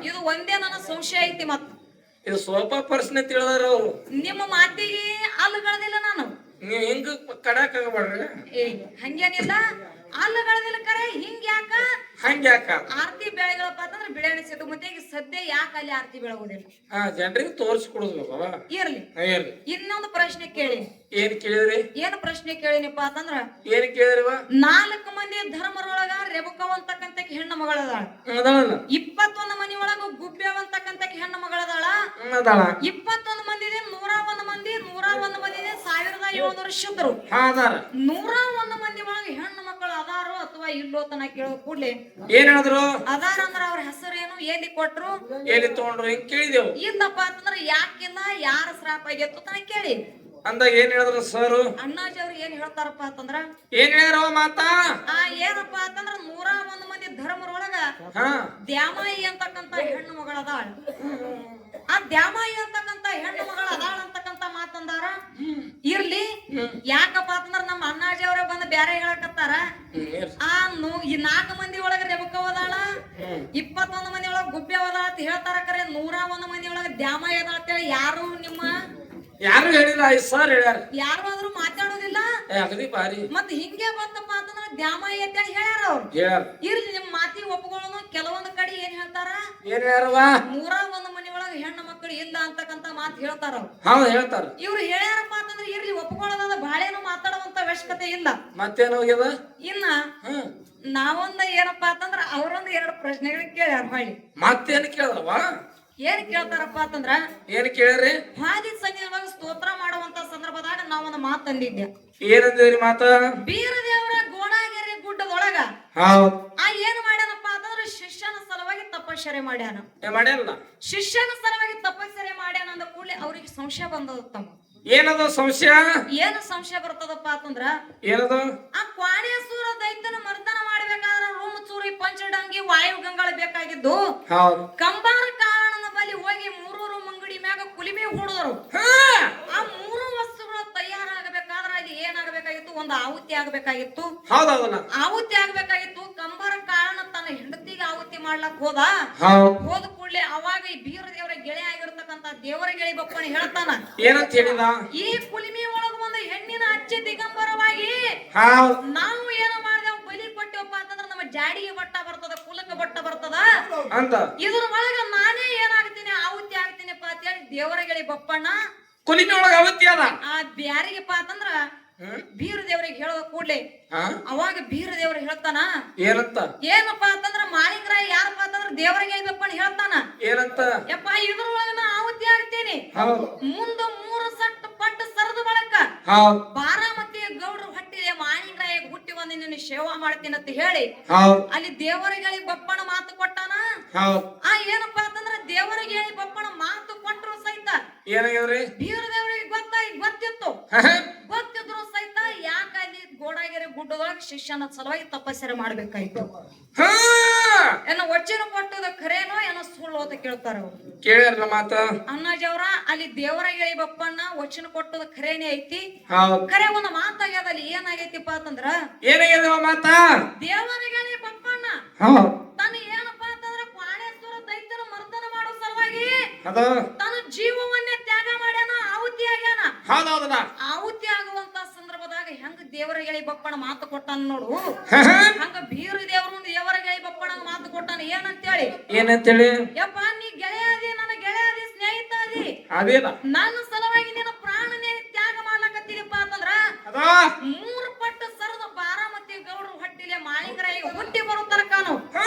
[SPEAKER 1] ಇದು ಒಂದೇ ನನ್ನ ಸಂಶಯ ಐತಿ ಮತ್ತ
[SPEAKER 2] ಇದು ಸೋಫಾ ಪ್ರಶ್ನೆ ತಿಳಿದಾರ ಅವರು.
[SPEAKER 1] ನಿಮ್ಮ ಮಾತಿಗೆ ಅಲ್ಲಗಳದಿಲ್ಲ ನಾನು.
[SPEAKER 2] ನೀವ್ ಹಿಂಗ ಕಡಾಕ್
[SPEAKER 1] ಹಂಗೇನಿಲ್ಲ. ಅಲ್ಲಗಳದಿಲ್ಲ ಕರೆ ಹಿಂಗ ಯಾಕ?
[SPEAKER 2] ಹಂಗ್ಯಾಕ?
[SPEAKER 1] ಆರತಿ ಬೆಳೆಗಳಪ್ಪ ಅಂತಂದ್ರೆ ಬಿಳಿಯಾಣಿಸಿದ ಮತ್ತೆ ಈಗ ಸದ್ಯ ಯಾಕೆ ಅಲ್ಲಿ ಆರತಿ ಬೆಳಗುದಿಲ್ಲ
[SPEAKER 2] ಹಾ ಜನರಿಗೆ ತೋರ್ಸಿ ಕೊಡಿಸ್ಬೇಕವ
[SPEAKER 1] ಇರ್ಲಿ.
[SPEAKER 2] ಏನ್ರಿ
[SPEAKER 1] ಇನ್ನೊಂದು ಪ್ರಶ್ನೆ ಕೇಳಿ
[SPEAKER 2] ಏನ್ ಕೇಳಿದ್ರಿ?
[SPEAKER 1] ಏನ್ ಪ್ರಶ್ನೆ ಕೇಳಿನಪ್ಪ ಅಂತಂದ್ರ
[SPEAKER 2] ಏನ್ ಕೇಳಿದ್ರಿವ
[SPEAKER 1] ನಾಲ್ಕು ಮಂದಿ ಧರ್ಮರೊಳಗ ರೆಬಕವ್ ಅಂತಕ್ಕಂತ ಹೆಣ್ಣು ಮಗಳದಾಳ. ಇಪ್ಪತ್ತೊಂದು ಮನಿ ಒಳಗ ಗುಬ್ಬ್ಯವ್ ಅಂತಕ್ಕಂತ ಹೆಣ್ಣು ಮಗಳದಾಳ.
[SPEAKER 2] ಅದಾಳ.
[SPEAKER 1] ಇಪ್ಪತ್ತೊಂದು ಮಂದಿ ಇದೆ ನೂರ ಒಂದು ಮಂದಿ ನೂರ ಒಂದು ಮಂದಿ ಇದೆ ಸಾವಿರದ ಏಳ್ನೂರು ಶುದ್ಧರು. ನೂರ ಒಂದು ಮಂದಿ ಒಳಗ ಹೆಣ್ಣು ಮಕ್ಕಳು ಅದಾರೋ ಅಥವಾ ಇಲ್ಲೋ ತನ ಕೇಳೋ ಕೂಡ್ಲೆ
[SPEAKER 2] ಏನ್ ಹೇಳಿದ್ರು
[SPEAKER 1] ಅದಾರ ಅಂದ್ರ ಅವ್ರ ಹೆಸರೇನು? ಎಲ್ಲಿ ಕೊಟ್ರು?
[SPEAKER 2] ಎಲ್ಲಿ ತಗೊಂಡ್ರು? ಹಿಂಗ್ ಕೇಳಿದೆವು?
[SPEAKER 1] ಇಲ್ಲಪ್ಪ ಅಂತಂದ್ರ ಯಾಕಿಲ್ಲ ಯಾರ ಶ್ರಾಪ ಆಗಿತ್ತು ತನ ಕೇಳಿ.
[SPEAKER 2] ಅಂದಾಗ ಏನ್ ಹೇಳಿದ್ರು ಸರ್
[SPEAKER 1] ಅಣ್ಣಾಜಿ ಅವ್ರು ಏನ್ ಹೇಳ್ತಾರಪ್ಪ ಅಂತಂದ್ರ?
[SPEAKER 2] ಏನ್ ಹೇಳ್ಯಾರವ ಮಾತಾ?
[SPEAKER 1] ಆ ಏನಪ್ಪ ಅಂತಂದ್ರ ನೂರ ಒಂದ್ ಮಂದಿ ಧರ್ಮರೊಳಗ ದ್ಯಾಮಾಯಿ ಅಂತಕ್ಕಂತ ಹೆಣ್ಣು ಮಗಳ ಅದಾಳ ಆ ದ್ಯಾಮಾಯಿ ಅಂತಕ್ಕಂತ ಹೆಣ್ಣು ಮಗಳ ಅದಾಳ ಅಂತಕ್ಕಂತ ಮಾತಂದಾರ ಇರ್ಲಿ. ಯಾಕಪ್ಪ ಅಂತಂದ್ರ ನಮ್ಮ ಅಣ್ಣಾಜಿ ಅವ್ರ ಬಂದು ಬ್ಯಾರೆ ಹೇಳಕತ್ತಾರ? ಆ ಈ ನಾಲ್ಕು ಮಂದಿ ಒಳಗ ರೆಬಕವದಾಳ
[SPEAKER 2] ಹೋದಾಳ?
[SPEAKER 1] ಇಪ್ಪತ್ತೊಂದು ಮಂದಿ ಒಳಗ ಗುಬ್ಬ್ಯವದಾಳ ಅಂತ ಹೇಳ್ತಾರ ಕರೆ. ನೂರ ಒಂದು ಮಂದಿ ಒಳಗ ದ್ಯಾಮ ಅಂತೇಳಿ ಯಾರು ನಿಮ್ಮ?
[SPEAKER 2] ಯಾರು ಹೇಳಿಲ್ಲ? ಐದ್ ಸರ್ ಹೇಳ್ಯಾರ.
[SPEAKER 1] ಯಾರು ಆದ್ರೂ ಮಾತಾಡೋದಿಲ್ಲ?
[SPEAKER 2] ಏ ಅಗದಿ ಬಾರಿ
[SPEAKER 1] ಮತ್ ಹಿಂಗೆ ಬಂತಪ್ಪ ಅಂತಂದ್ರ ದ್ಯಾಮಾಯಿ ಅಂತ ಹೇಳ್ಯಾರ ಅವ್ರು.
[SPEAKER 2] ಹೇಳ್ಯಾರ.
[SPEAKER 1] ಇರ್ಲಿ ನಿಮ್ ಮಾತಿ ಒಪ್ಕೊಳ್ಳೋನು. ಕೆಲವೊಂದ್ ಕಡೆ ಏನ್ ಹೇಳ್ತಾರ?
[SPEAKER 2] ಏನ್ ಹೇಳ್ಯಾರವ
[SPEAKER 1] ನೂರ ಒಂದ್ ಮನಿ ಒಳಗ ಹೆಣ್ಣು ಮಕ್ಕಳು ಇಲ್ಲ ಅಂತಕ್ಕಂತ ಮಾತು ಹೇಳ್ತಾರ ಅವ್ರು.
[SPEAKER 2] ಹೌದ್ ಹೇಳ್ತಾರ.
[SPEAKER 1] ಇವ್ರು ಹೇಳ್ಯಾರಪ್ಪ ಅಂತಂದ್ರೆ ಇರ್ಲಿ ಒಪ್ಕೊಳ್ಳೋದಾದ ಬಾಳೇನು ಮಾತಾಡುವಂತ ಅವಶ್ಯಕತೆ ಇಲ್ಲ.
[SPEAKER 2] ಮತ್ತೇನ್ ಹೋಗ್ಯದ?
[SPEAKER 1] ಇನ್ನ
[SPEAKER 2] ಹ್ಮ್.
[SPEAKER 1] ನಾವೊಂದ ಏನಪ್ಪಾ ಅಂತಂದ್ರ ಅವರೊಂದು ಎರಡು ಪ್ರಶ್ನೆಗಳು ಕೇಳ್ಯಾರ ಹೊಳ್ಳಿ.
[SPEAKER 2] ಮತ್ತೇನ್ ಕೇಳ್ದವ
[SPEAKER 1] ಏನ್ ಕೇಳ್ತಾರಪ್ಪ ಅಂತಂದ್ರ
[SPEAKER 2] ಏನ್ ಕೇಳ್ರಿ?
[SPEAKER 1] ಹಾದಿ ಸಂಗೀತವಾಗ ಸ್ತೋತ್ರ ಮಾಡುವಂತ ಸಂದರ್ಭದಾಗ ನಾವೊಂದು ಮಾತು ತಂದಿದ್ದೆ.
[SPEAKER 2] ಏನಂದ್ರಿ ಮಾತ?
[SPEAKER 1] ಬೀರದೇವರ ಗೋಣಾಗೆರೆ ಗುಡ್ಡದೊಳಗ
[SPEAKER 2] ಹೌದ್.
[SPEAKER 1] ಆ ಏನ್ ಮಾಡ್ಯಾನಪ್ಪ ಅಂತಂದ್ರ ಶಿಷ್ಯನ ಸಲುವಾಗಿ ತಪಶ್ಚರ್ಯ ಮಾಡ್ಯಾನ.
[SPEAKER 2] ಮಾಡ್ಯಾರಲ್ಲ
[SPEAKER 1] ಶಿಷ್ಯನ ಸಲುವಾಗಿ ತಪಶ್ಚರ್ಯ ಮಾಡ್ಯಾನ ಅಂದ ಕೂಡಲೇ ಅವ್ರಿಗೆ ಸಂಶಯ ಬಂದದ ತಮ್ಮ.
[SPEAKER 2] ಏನದು ಸಂಶಯ?
[SPEAKER 1] ಏನು ಸಂಶಯ ಬರ್ತದಪ್ಪ ಅಂತಂದ್ರ
[SPEAKER 2] ಏನದು?
[SPEAKER 1] ಆ ಕ್ವಾಣೇಶ್ವರ ದೈತ್ಯನ ಮರ್ದನ ಮಾಡ್ಬೇಕಾದ್ರ ರೂಮ್ ಚೂರಿ ಪಂಚಡಂಗಿ ವಾಯು ಗಂಗಳ ಬೇಕಾಗಿದ್ದು.
[SPEAKER 2] ಹೌದು.
[SPEAKER 1] ಕಂಬಾರ ಕಾರಣನ ಬಳಿ ಹೋಗಿ ಮೂರೂರು ಮಂಗಡಿ ಮ್ಯಾಗ ಕುಲಿಮೆ ಹೂಡೋರು. ಆ ಮೂರು ವಸ್ತುಗಳು ತಯಾರಾಗಬೇಕಾದ್ರ ಅಲ್ಲಿ ಏನಾಗಬೇಕಾಗಿತ್ತು? ಒಂದು ಆಹುತಿ ಆಗಬೇಕಾಗಿತ್ತು. ಆಹುತಿ ಆಗಬೇಕಾಗಿತ್ತು. ಕಂಬಾರ ಕಾರಣ ತನ್ನ ಹೆಂಡತಿಗೆ ಆಹುತಿ ಮಾಡ್ಲಕ್ ಹೋದ.
[SPEAKER 2] ಹೌದು.
[SPEAKER 1] ಕೂಡಲೇ ಅವಾಗ ಈ ಬೀರ ದೇವರ ಗೆಳೆ ಆಗಿರ್ತಕ್ಕಂತ ದೇವರ ಗೆಳೆ ಬಪ್ಪನ ಹೇಳ್ತಾನ.
[SPEAKER 2] ಏನಂತ ಹೇಳಿದ?
[SPEAKER 1] ಈ ಕುಲಿಮೆ ಒಳಗ ಒಂದು ಹೆಣ್ಣಿನ ಅಚ್ಚೆ ದಿಗಂಬರವಾಗಿ ನಾವು ಜಾಡಿಗೆ ಬಟ್ಟ ಬರ್ತದ ಕುಲಕ್ಕೆ ಬಟ್ಟ ಬರ್ತದ?
[SPEAKER 2] ಅಂತ.
[SPEAKER 1] ಇದ್ರ ಒಳಗ ನಾನೇ ಏನಾಗ್ತೀನಿ ಆಹುತಿ ಆಗ್ತೀನಿ ದೇವರ ದೇವರಗಳಿ ಬಪ್ಪಣ್ಣ.
[SPEAKER 2] ಕುಲಿನ ಒಳಗ ಅವತ್ತಿ ಅದ?
[SPEAKER 1] ಆ ಬ್ಯಾರಿಗೆ
[SPEAKER 2] ಪಾತಂದ್ರ?
[SPEAKER 1] ಬೀರ ದೇವರಿಗೆ ಹೇಳೋದ ಕೂಡ್ಲೆ? ಅವಾಗ ಬೀರ ದೇವ್ರ ಹೇಳ್ತಾನ?
[SPEAKER 2] ಏನಂತ?
[SPEAKER 1] ಏನಪ್ಪ ಅಂತಂದ್ರ ಮಾಲಿಕರಾಯ ಯಾರಪ್ಪ ಅಂತಂದ್ರ ದೇವರಿಗೆ ಹೇಳ್ಬೇಕಂತ ಹೇಳ್ತಾನ?
[SPEAKER 2] ಏನಂತ?
[SPEAKER 1] ಯಪ್ಪ ಇದ್ರೊಳಗ ನಾ ಆಹುತಿ ಆಗ್ತೀನಿ. ಮುಂದ ಮೂರು ಸಟ್ ಪಟ್ಟು ಸರದ ಬಳಕ.
[SPEAKER 2] ಹೌದು
[SPEAKER 1] ಬಾರಾಮತಿ ಗೌಡ್ರ ಹೊಟ್ಟಿಲೆ ಮಾಲಿಂಗರಾಯ ಹುಟ್ಟಿ ಒಂದು ನಿನ್ನ ಸೇವಾ ಮಾಡ್ತೀನಿ ಅಂತ ಹೇಳಿ ಅಲ್ಲಿ ದೇವರಿಗೆ ಬಪ್ಪಣ ಮಾತು ಕೊಟ್ಟಾನ? ಆ ಏನಪ್ಪಾ ಅಂತಂದ್ರ ದೇವರಿಗೆ ಹೇಳಿ ಬಪ್ಪಣ ಮಾತು ಕೊಟ್ಟರು ಸಹಿತ.
[SPEAKER 2] ಏನಾಗ್ಯವ್ರಿ?
[SPEAKER 1] ಬೀರ ದೇವರಿಗೆ ಗೊತ್ತಾಗಿ ಗೊತ್ತಿತ್ತು
[SPEAKER 2] ಹಾ, ಹಾ.
[SPEAKER 1] ಗೊತ್ತಿದ್ರು ಸಹಿತ ಯಾಕ ಅಲ್ಲಿ ಗುಡ್ಡದೊಳಗೆ ಶಿಷ್ಯನ ಸಲುವಾಗಿ ತಪಸ್ಸರೆ ಮಾಡ್ಬೇಕಾಯ್ತು. ಏನ ವಚನ ಕೊಟ್ಟದ ಖರೇನೋ ಏನೋ ಸುಳ್ಳು ಅಂತ ಕೇಳ್ತಾರ
[SPEAKER 2] ಕೇಳ್ಯಾರ ಮಾತ?
[SPEAKER 1] ಅಣ್ಣಾಜವ್ರ ಅಲ್ಲಿ ದೇವರ ಹೇಳಿ ಬಪ್ಪಣ್ಣ ವಚನ ಕೊಟ್ಟದ ಖರೇನೆ ಐತಿ. ಖರೆ ಒಂದು ಮಾತಾಗ್ಯದ ಅಲ್ಲಿ ಏನಾಗೈತಿಪ್ಪ ಅಂತಂದ್ರ?
[SPEAKER 2] ಏನಾಗ್ಯದ ಮಾತ?
[SPEAKER 1] ದೇವರ ಹೇಳಿ ಬಪ್ಪಣ್ಣ ತನ್ನ ಏನಪ್ಪಾ ಅಂತಂದ್ರ ಕ್ವಾಣೇಶ್ವರ ದೈತ್ಯನ ಮರ್ದನ ಮಾಡೋ ಸಲುವಾಗಿ ತನ್ನ ಜೀವವನ್ನೇ ತ್ಯಾಗ ಮಾಡ್ಯಾನ ಆಹುತಿ ಆಗ್ಯಾನ. ಆಹುತಿ ಹೆಂಗ ದೇವರ ಬಪ್ಪಣ ಮಾತು ಕೊಟ್ಟಾನ ನೋಡು. ಹಂಗ ಬೀರು ದೇವ್ರ ಮುಂದೆ ದೇವರ ಹೇಳಿ ಬಪ್ಪಣ ಮಾತು ಕೊಟ್ಟಾನ ಏನಂತ
[SPEAKER 2] ಹೇಳಿ
[SPEAKER 1] ಯಪ್ಪ ನೀ ಗೆಳೆಯ ಅದಿ ನನ್ನ ಗೆಳೆಯ ಅದಿ ಸ್ನೇಹಿತ ಅದಿ
[SPEAKER 2] ಅದೇನ?
[SPEAKER 1] ನನ್ನ ಸಲುವಾಗಿ ನಿನ್ನ ಪ್ರಾಣನೇ ತ್ಯಾಗ ಮಾಡ್ಲಕತ್ತಿದಪ್ಪ ಅಂತಂದ್ರ
[SPEAKER 2] ಅದ?
[SPEAKER 1] ಮೂರು ಪಟ್ಟು ಸರದ ಬಾರಾಮತಿ ಗೌಡ್ರು ಹೊಟ್ಟಿಲೆ ಮಾಳಿಂಗರಾಯಿಗೆ ಹುಟ್ಟಿ ಬರೋ ತನಕನು
[SPEAKER 2] ಹಾ.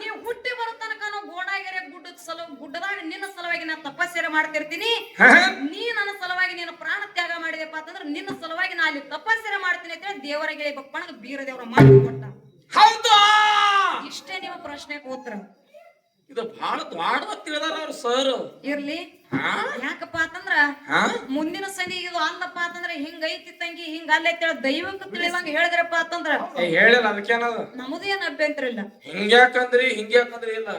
[SPEAKER 1] ನೀವು ಹುಟ್ಟಿ ಬರೋ ತನಕನು ಗೋಡಾಗೆರೆ ಗುಡ್ಡದ ಸಲ ಗುಡ್ಡದಾಗ ನಿನ್ನ ಸಲುವಾಗಿ ನಾನು ತಪಸ್ಸೆರೆ ಮಾಡ್ತಿರ್ತೀನಿ. ನೀ ನನ್ನ ಸಲುವಾಗಿ ನೀನು ಪ್ರಾಣ ತ್ಯಾಗ ಮಾಡಿದೆಪ್ಪ ಅಂತಂದ್ರೆ ನಿನ್ನ ಸಲುವಾಗಿ ನಾ ಅಲ್ಲಿ ತಪಸ್ಸರ ಮಾಡ್ತೀನಿ ಅಂತ ದೇವರ ಗೆಳೆ ಬಪ್ಪಣ ಬೀರ ದೇವರ ಮಾತು ಕೊಟ್ಟ.
[SPEAKER 2] ಹೌದು?
[SPEAKER 1] ಇಷ್ಟೇ ನೀವು ಪ್ರಶ್ನೆ ಉತ್ತರ.
[SPEAKER 2] ಇದು ಬಹಳ ದೊಡ್ಡ ತಿಳಿದಾರ ಅವ್ರು ಸರ್
[SPEAKER 1] ಇರ್ಲಿ. ಯಾಕಪ್ಪ ಅಂತಂದ್ರ ಮುಂದಿನ ಸನಿ ಇದು ಅಲ್ಲಪ್ಪ ಅಂತಂದ್ರ ಹಿಂಗ ಐತಿ ತಂಗಿ ಹಿಂಗ ಅಲ್ಲೈತಿ ದೈವಕ್ಕೆ ತಿಳಿದಂಗ ಹೇಳಿದ್ರಪ್ಪ ಅಂತಂದ್ರ
[SPEAKER 2] ಹೇಳಿಲ್ಲ ಅದಕ್ಕೇನದ?
[SPEAKER 1] ನಮ್ಮದು ಏನ್ ಅಭ್ಯಂತರ ಇಲ್ಲ.
[SPEAKER 2] ಹಿಂಗ್ಯಾಕಂದ್ರಿ ಹಿಂಗ್ಯಾಕಂದ್ರಿ ಇಲ್ಲ.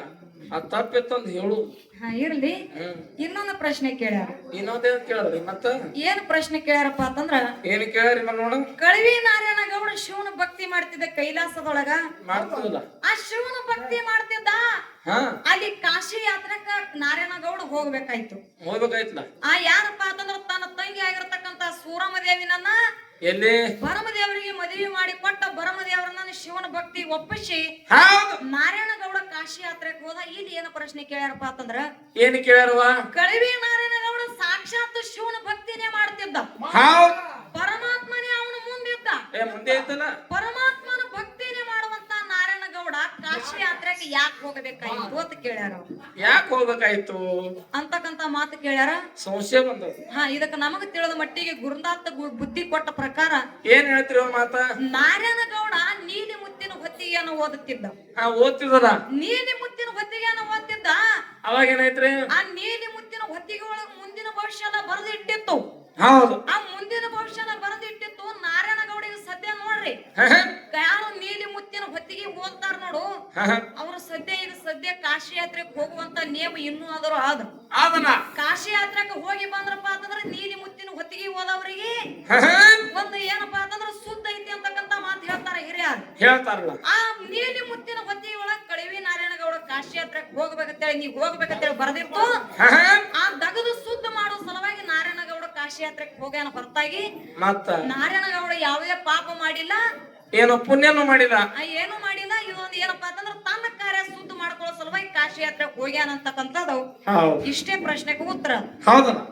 [SPEAKER 2] ಅದ್ ತಪ್ಪಿತ್ತಂದ್ ಹೇಳು.
[SPEAKER 1] ಹಾ ಇರ್ಲಿ. ಇನ್ನೊಂದು ಪ್ರಶ್ನೆ ಕೇಳ್ಯಾರ.
[SPEAKER 2] ಇನ್ನೊಂದೇನ್ ಕೇಳಿದ್ರಿ ಮತ್ತ?
[SPEAKER 1] ಏನ್ ಪ್ರಶ್ನೆ ಕೇಳ್ಯಾರಪ್ಪ ಅಂತಂದ್ರ
[SPEAKER 2] ಏನ್ ಮನ್ ನೋಡ.
[SPEAKER 1] ಕಳವಿ ನಾರಾಯಣ ಗೌಡ ಶಿವನ ಭಕ್ತಿ ಮಾಡ್ತಿದ್ದ ಕೈಲಾಸದೊಳಗ?
[SPEAKER 2] ಮಾಡ್ತಿಲ್ಲ
[SPEAKER 1] ಆ ಶಿವನ ಭಕ್ತಿ ಮಾಡ್ತಿದ್ದ? ಅಲ್ಲಿ ಕಾಶಿ ಯಾತ್ರಕ್ಕ ನಾರಾಯಣ ಗೌಡ ಹೋಗ್ಬೇಕಾಯ್ತು.
[SPEAKER 2] ಹೋಗ್ಬೇಕಾಯ್ತಲ್ಲ.
[SPEAKER 1] ಆ ಯಾರಪ್ಪ ಅಂತಂದ್ರ ತನ್ನ ತಂಗಿ ಆಗಿರ್ತಕ್ಕಂತ ಸೂರಮದೇವಿನನ್ನ
[SPEAKER 2] ಎಲ್ಲಿ?
[SPEAKER 1] ಬರಮದೇವರಿಗೆ ಮದುವೆ ಮಾಡಿ ಕೊಟ್ಟ ಬರಮದೇವರನ್ನ ಶಿವನ ಭಕ್ತಿ ಒಪ್ಪಿಸಿ.
[SPEAKER 2] ಹೌದು.
[SPEAKER 1] ನಾರಾಯಣ ಗೌಡ ಕಾಶಿ ಯಾತ್ರೆಗೆ ಹೋದ ಇಲ್ಲಿ ಏನ ಪ್ರಶ್ನೆ ಕೇಳ್ಯಾರಪ್ಪ ಅಂತಂದ್ರ?
[SPEAKER 2] ಏನ್ ಕೇಳ್ಯಾರವ
[SPEAKER 1] ಕಳವಿ ನಾರಾಯಣ ಗೌಡ ಸಾಕ್ಷಾತ್ ಶಿವನ ಭಕ್ತಿನೇ ಮಾಡ್ತಿದ್ದ. ಪರಮಾತ್ಮನೇ ಅವನ ಮುಂದಿದ್ದ.
[SPEAKER 2] ಮುಂದೆ
[SPEAKER 1] ಪರಮಾತ್ಮನ ಭಕ್ತಿನೇ ಮಾಡುವಂತ ನಾರಾಯಣ ಗೌಡ ಕಾಶಿ ಯಾತ್ರೆಗೆ ಯಾಕೆ ಹೋಗಬೇಕಾಯ್ತು ಅಂತ ಕೇಳ್ಯಾರ.
[SPEAKER 2] ಯಾಕೆ ಹೋಗ್ಬೇಕಾಯ್ತು?
[SPEAKER 1] ಅಂತಕ್ಕಂತ ಮಾತು ಕೇಳ್ಯಾರ?
[SPEAKER 2] ಸಂಶಯ ಬಂದದ್ದು.
[SPEAKER 1] ಹಾ ಇದಕ್ಕ ನಮಗ ತಿಳಿದ ಮಟ್ಟಿಗೆ ಗುರುನಾಥ ಬುದ್ಧಿ ಕೊಟ್ಟ ಪ್ರಕಾರ
[SPEAKER 2] ಏನ್ ಹೇಳ್ತಿರ ಮಾತ?
[SPEAKER 1] ನಾರಾಯಣ ಗೌಡ ನೀಲಿ ಮುತ್ತಿನ ಹೊತ್ತಿಗೆಯನ್ನು ಓದುತ್ತಿದ್ದ.
[SPEAKER 2] ಆ ಓದ್ತಿದದ
[SPEAKER 1] ನೀಲಿ ಮುತ್ತಿನ ಹೊತ್ತಿಗೆಯನ್ನು ಓದ್ತಿದ್ದ?
[SPEAKER 2] ಅವಾಗ ಏನಾಯ್ತ್ರಿ?
[SPEAKER 1] ಆ ನೀಲಿ ಮುತ್ತಿನ ಹೊತ್ತಿಗೆ ಒಳಗ ಮುಂದಿನ ಭವಿಷ್ಯನ ಬರೆದು ಇಟ್ಟಿತ್ತು
[SPEAKER 2] ಹೌದು.
[SPEAKER 1] ಆ ಮುಂದಿನ ಭವಿಷ್ಯನ ಬರೆದು ನೋಡ್ರಿ. ಯಾರು ನೀಲಿ ಮುತ್ತಿನ ಹೊತ್ತಿಗೆ ಓದ್ತಾರ ನೋಡು. ಅವ್ರು ಸದ್ಯ ಈಗ ಸದ್ಯ ಕಾಶಿ ಯಾತ್ರೆಗೆ ಹೋಗುವಂತ ನಿಯಮ ಇನ್ನೂ ಆದರೂ ಆದ
[SPEAKER 2] ಅದನ್ನ
[SPEAKER 1] ಕಾಶಿ ಯಾತ್ರೆಗೆ ಹೋಗಿ ಬಂದ್ರಪ್ಪ ಅಂತಂದ್ರೆ ನೀಲಿ ಮುತ್ತಿನ ಹೊತ್ತಿಗೆ
[SPEAKER 2] ಓದವರಿಗೆ.
[SPEAKER 1] ಒಂದು ಏನಪ್ಪಾ ಅಂತಂದ್ರೆ ಸುದ್ದ ಐತಿ ಅಂತಕ್ಕಂತ ಮಾತು ಹೇಳ್ತಾರ ಹಿರಿಯರು
[SPEAKER 2] ಹೇಳ್ತಾರಲ್ಲ
[SPEAKER 1] ಆ ನೀಲಿ ಮುತ್ತಿನ ಹೊತ್ತಿಗೆ ಒಳಗ ಕಳವಿ ನಾರಾಯಣಗೌಡ ಕಾಶಿ ಯಾತ್ರೆಗೆ ಹೋಗ್ಬೇಕಂತೇಳಿ ನೀವ್ ಹೋಗ್ಬೇಕಂತೇಳಿ ಬರ್ದಿತ್ತು. ಆ ದಗದು ನಾರಾಯಣಗೌಡ ಕಾಶಿ ಯಾತ್ರೆಗೆ ಹೋಗ್ಯಾನ ಹೊರತಾಗಿ
[SPEAKER 2] ಮತ್ತ?
[SPEAKER 1] ನಾರಾಯಣಗೌಡ ಯಾವುದೇ ಪಾಪ ಮಾಡಿಲ್ಲ.
[SPEAKER 2] ಏನು ಪುಣ್ಯನು
[SPEAKER 1] ಮಾಡಿಲ್ಲ. ಏನು ಮಾಡಿಲ್ಲ. ಇದೊಂದು ಏನಪ್ಪಾ ಅಂತಂದ್ರೆ ತನ್ನ ಕಾರ್ಯ ಸುದ್ದ ಮಾಡ್ಕೊಳ್ಳೋ ಸಲುವಾಗಿ ಕಾಶಿ ಯಾತ್ರೆ ಹೋಗ್ಯಾನ ಅಂತಕ್ಕಂಥದ್ದು ಇಷ್ಟೇ ಪ್ರಶ್ನೆಗೆ ಉತ್ತರ.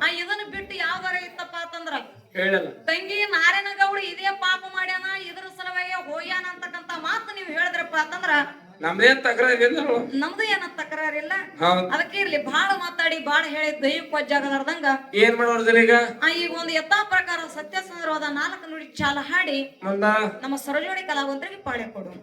[SPEAKER 1] ಆ ಇದನ್ನ ಬಿಟ್ಟು ಯಾವ್ದಾರ ಇತ್ತಪ್ಪ ಅಂತಂದ್ರ
[SPEAKER 2] ತಂಗಿ
[SPEAKER 1] ತಂಗಿ ನಾರಾಯಣಗೌಡ ಇದೇ ಪಾಪ ಮಾಡ್ಯಾನ ಇದ್ರ ಸಲುವಾಗಿ ಹೋಗ್ಯಾನ ಅಂತಕ್ಕಂತ ಮಾತು ನೀವು ಹೇಳಿದ್ರಪ್ಪ ಅಂತಂದ್ರ
[SPEAKER 2] ನಮ್ದೇನ್ ತಕರಾರು ಇಲ್ಲ ನೋಡು.
[SPEAKER 1] ನಮ್ದು ಏನ ತಕರಾರಿಲ್ಲ ಅದಕ್ಕೆ ಇರ್ಲಿ ಬಾಳ ಮಾತಾಡಿ ಬಾಳ ಹೇಳಿ ದೈಹಿಕ ಜಾಗದಾರ್ದಂಗ
[SPEAKER 2] ಏನ್ ಮಾಡೋದ್ರಿ ಈಗ?
[SPEAKER 1] ಈಗ ಒಂದು ಯಥಾ ಪ್ರಕಾರ ಸತ್ಯ ಸಂದರ್ಭದ ನಾಲ್ಕು ನುಡಿ ಚಾಲ ಹಾಡಿ ನಮ್ಮ ಸರಜೋಡಿ ಕಲಾವಂತರಿಗೆ ಪಾಳೆ ಕೊಡು.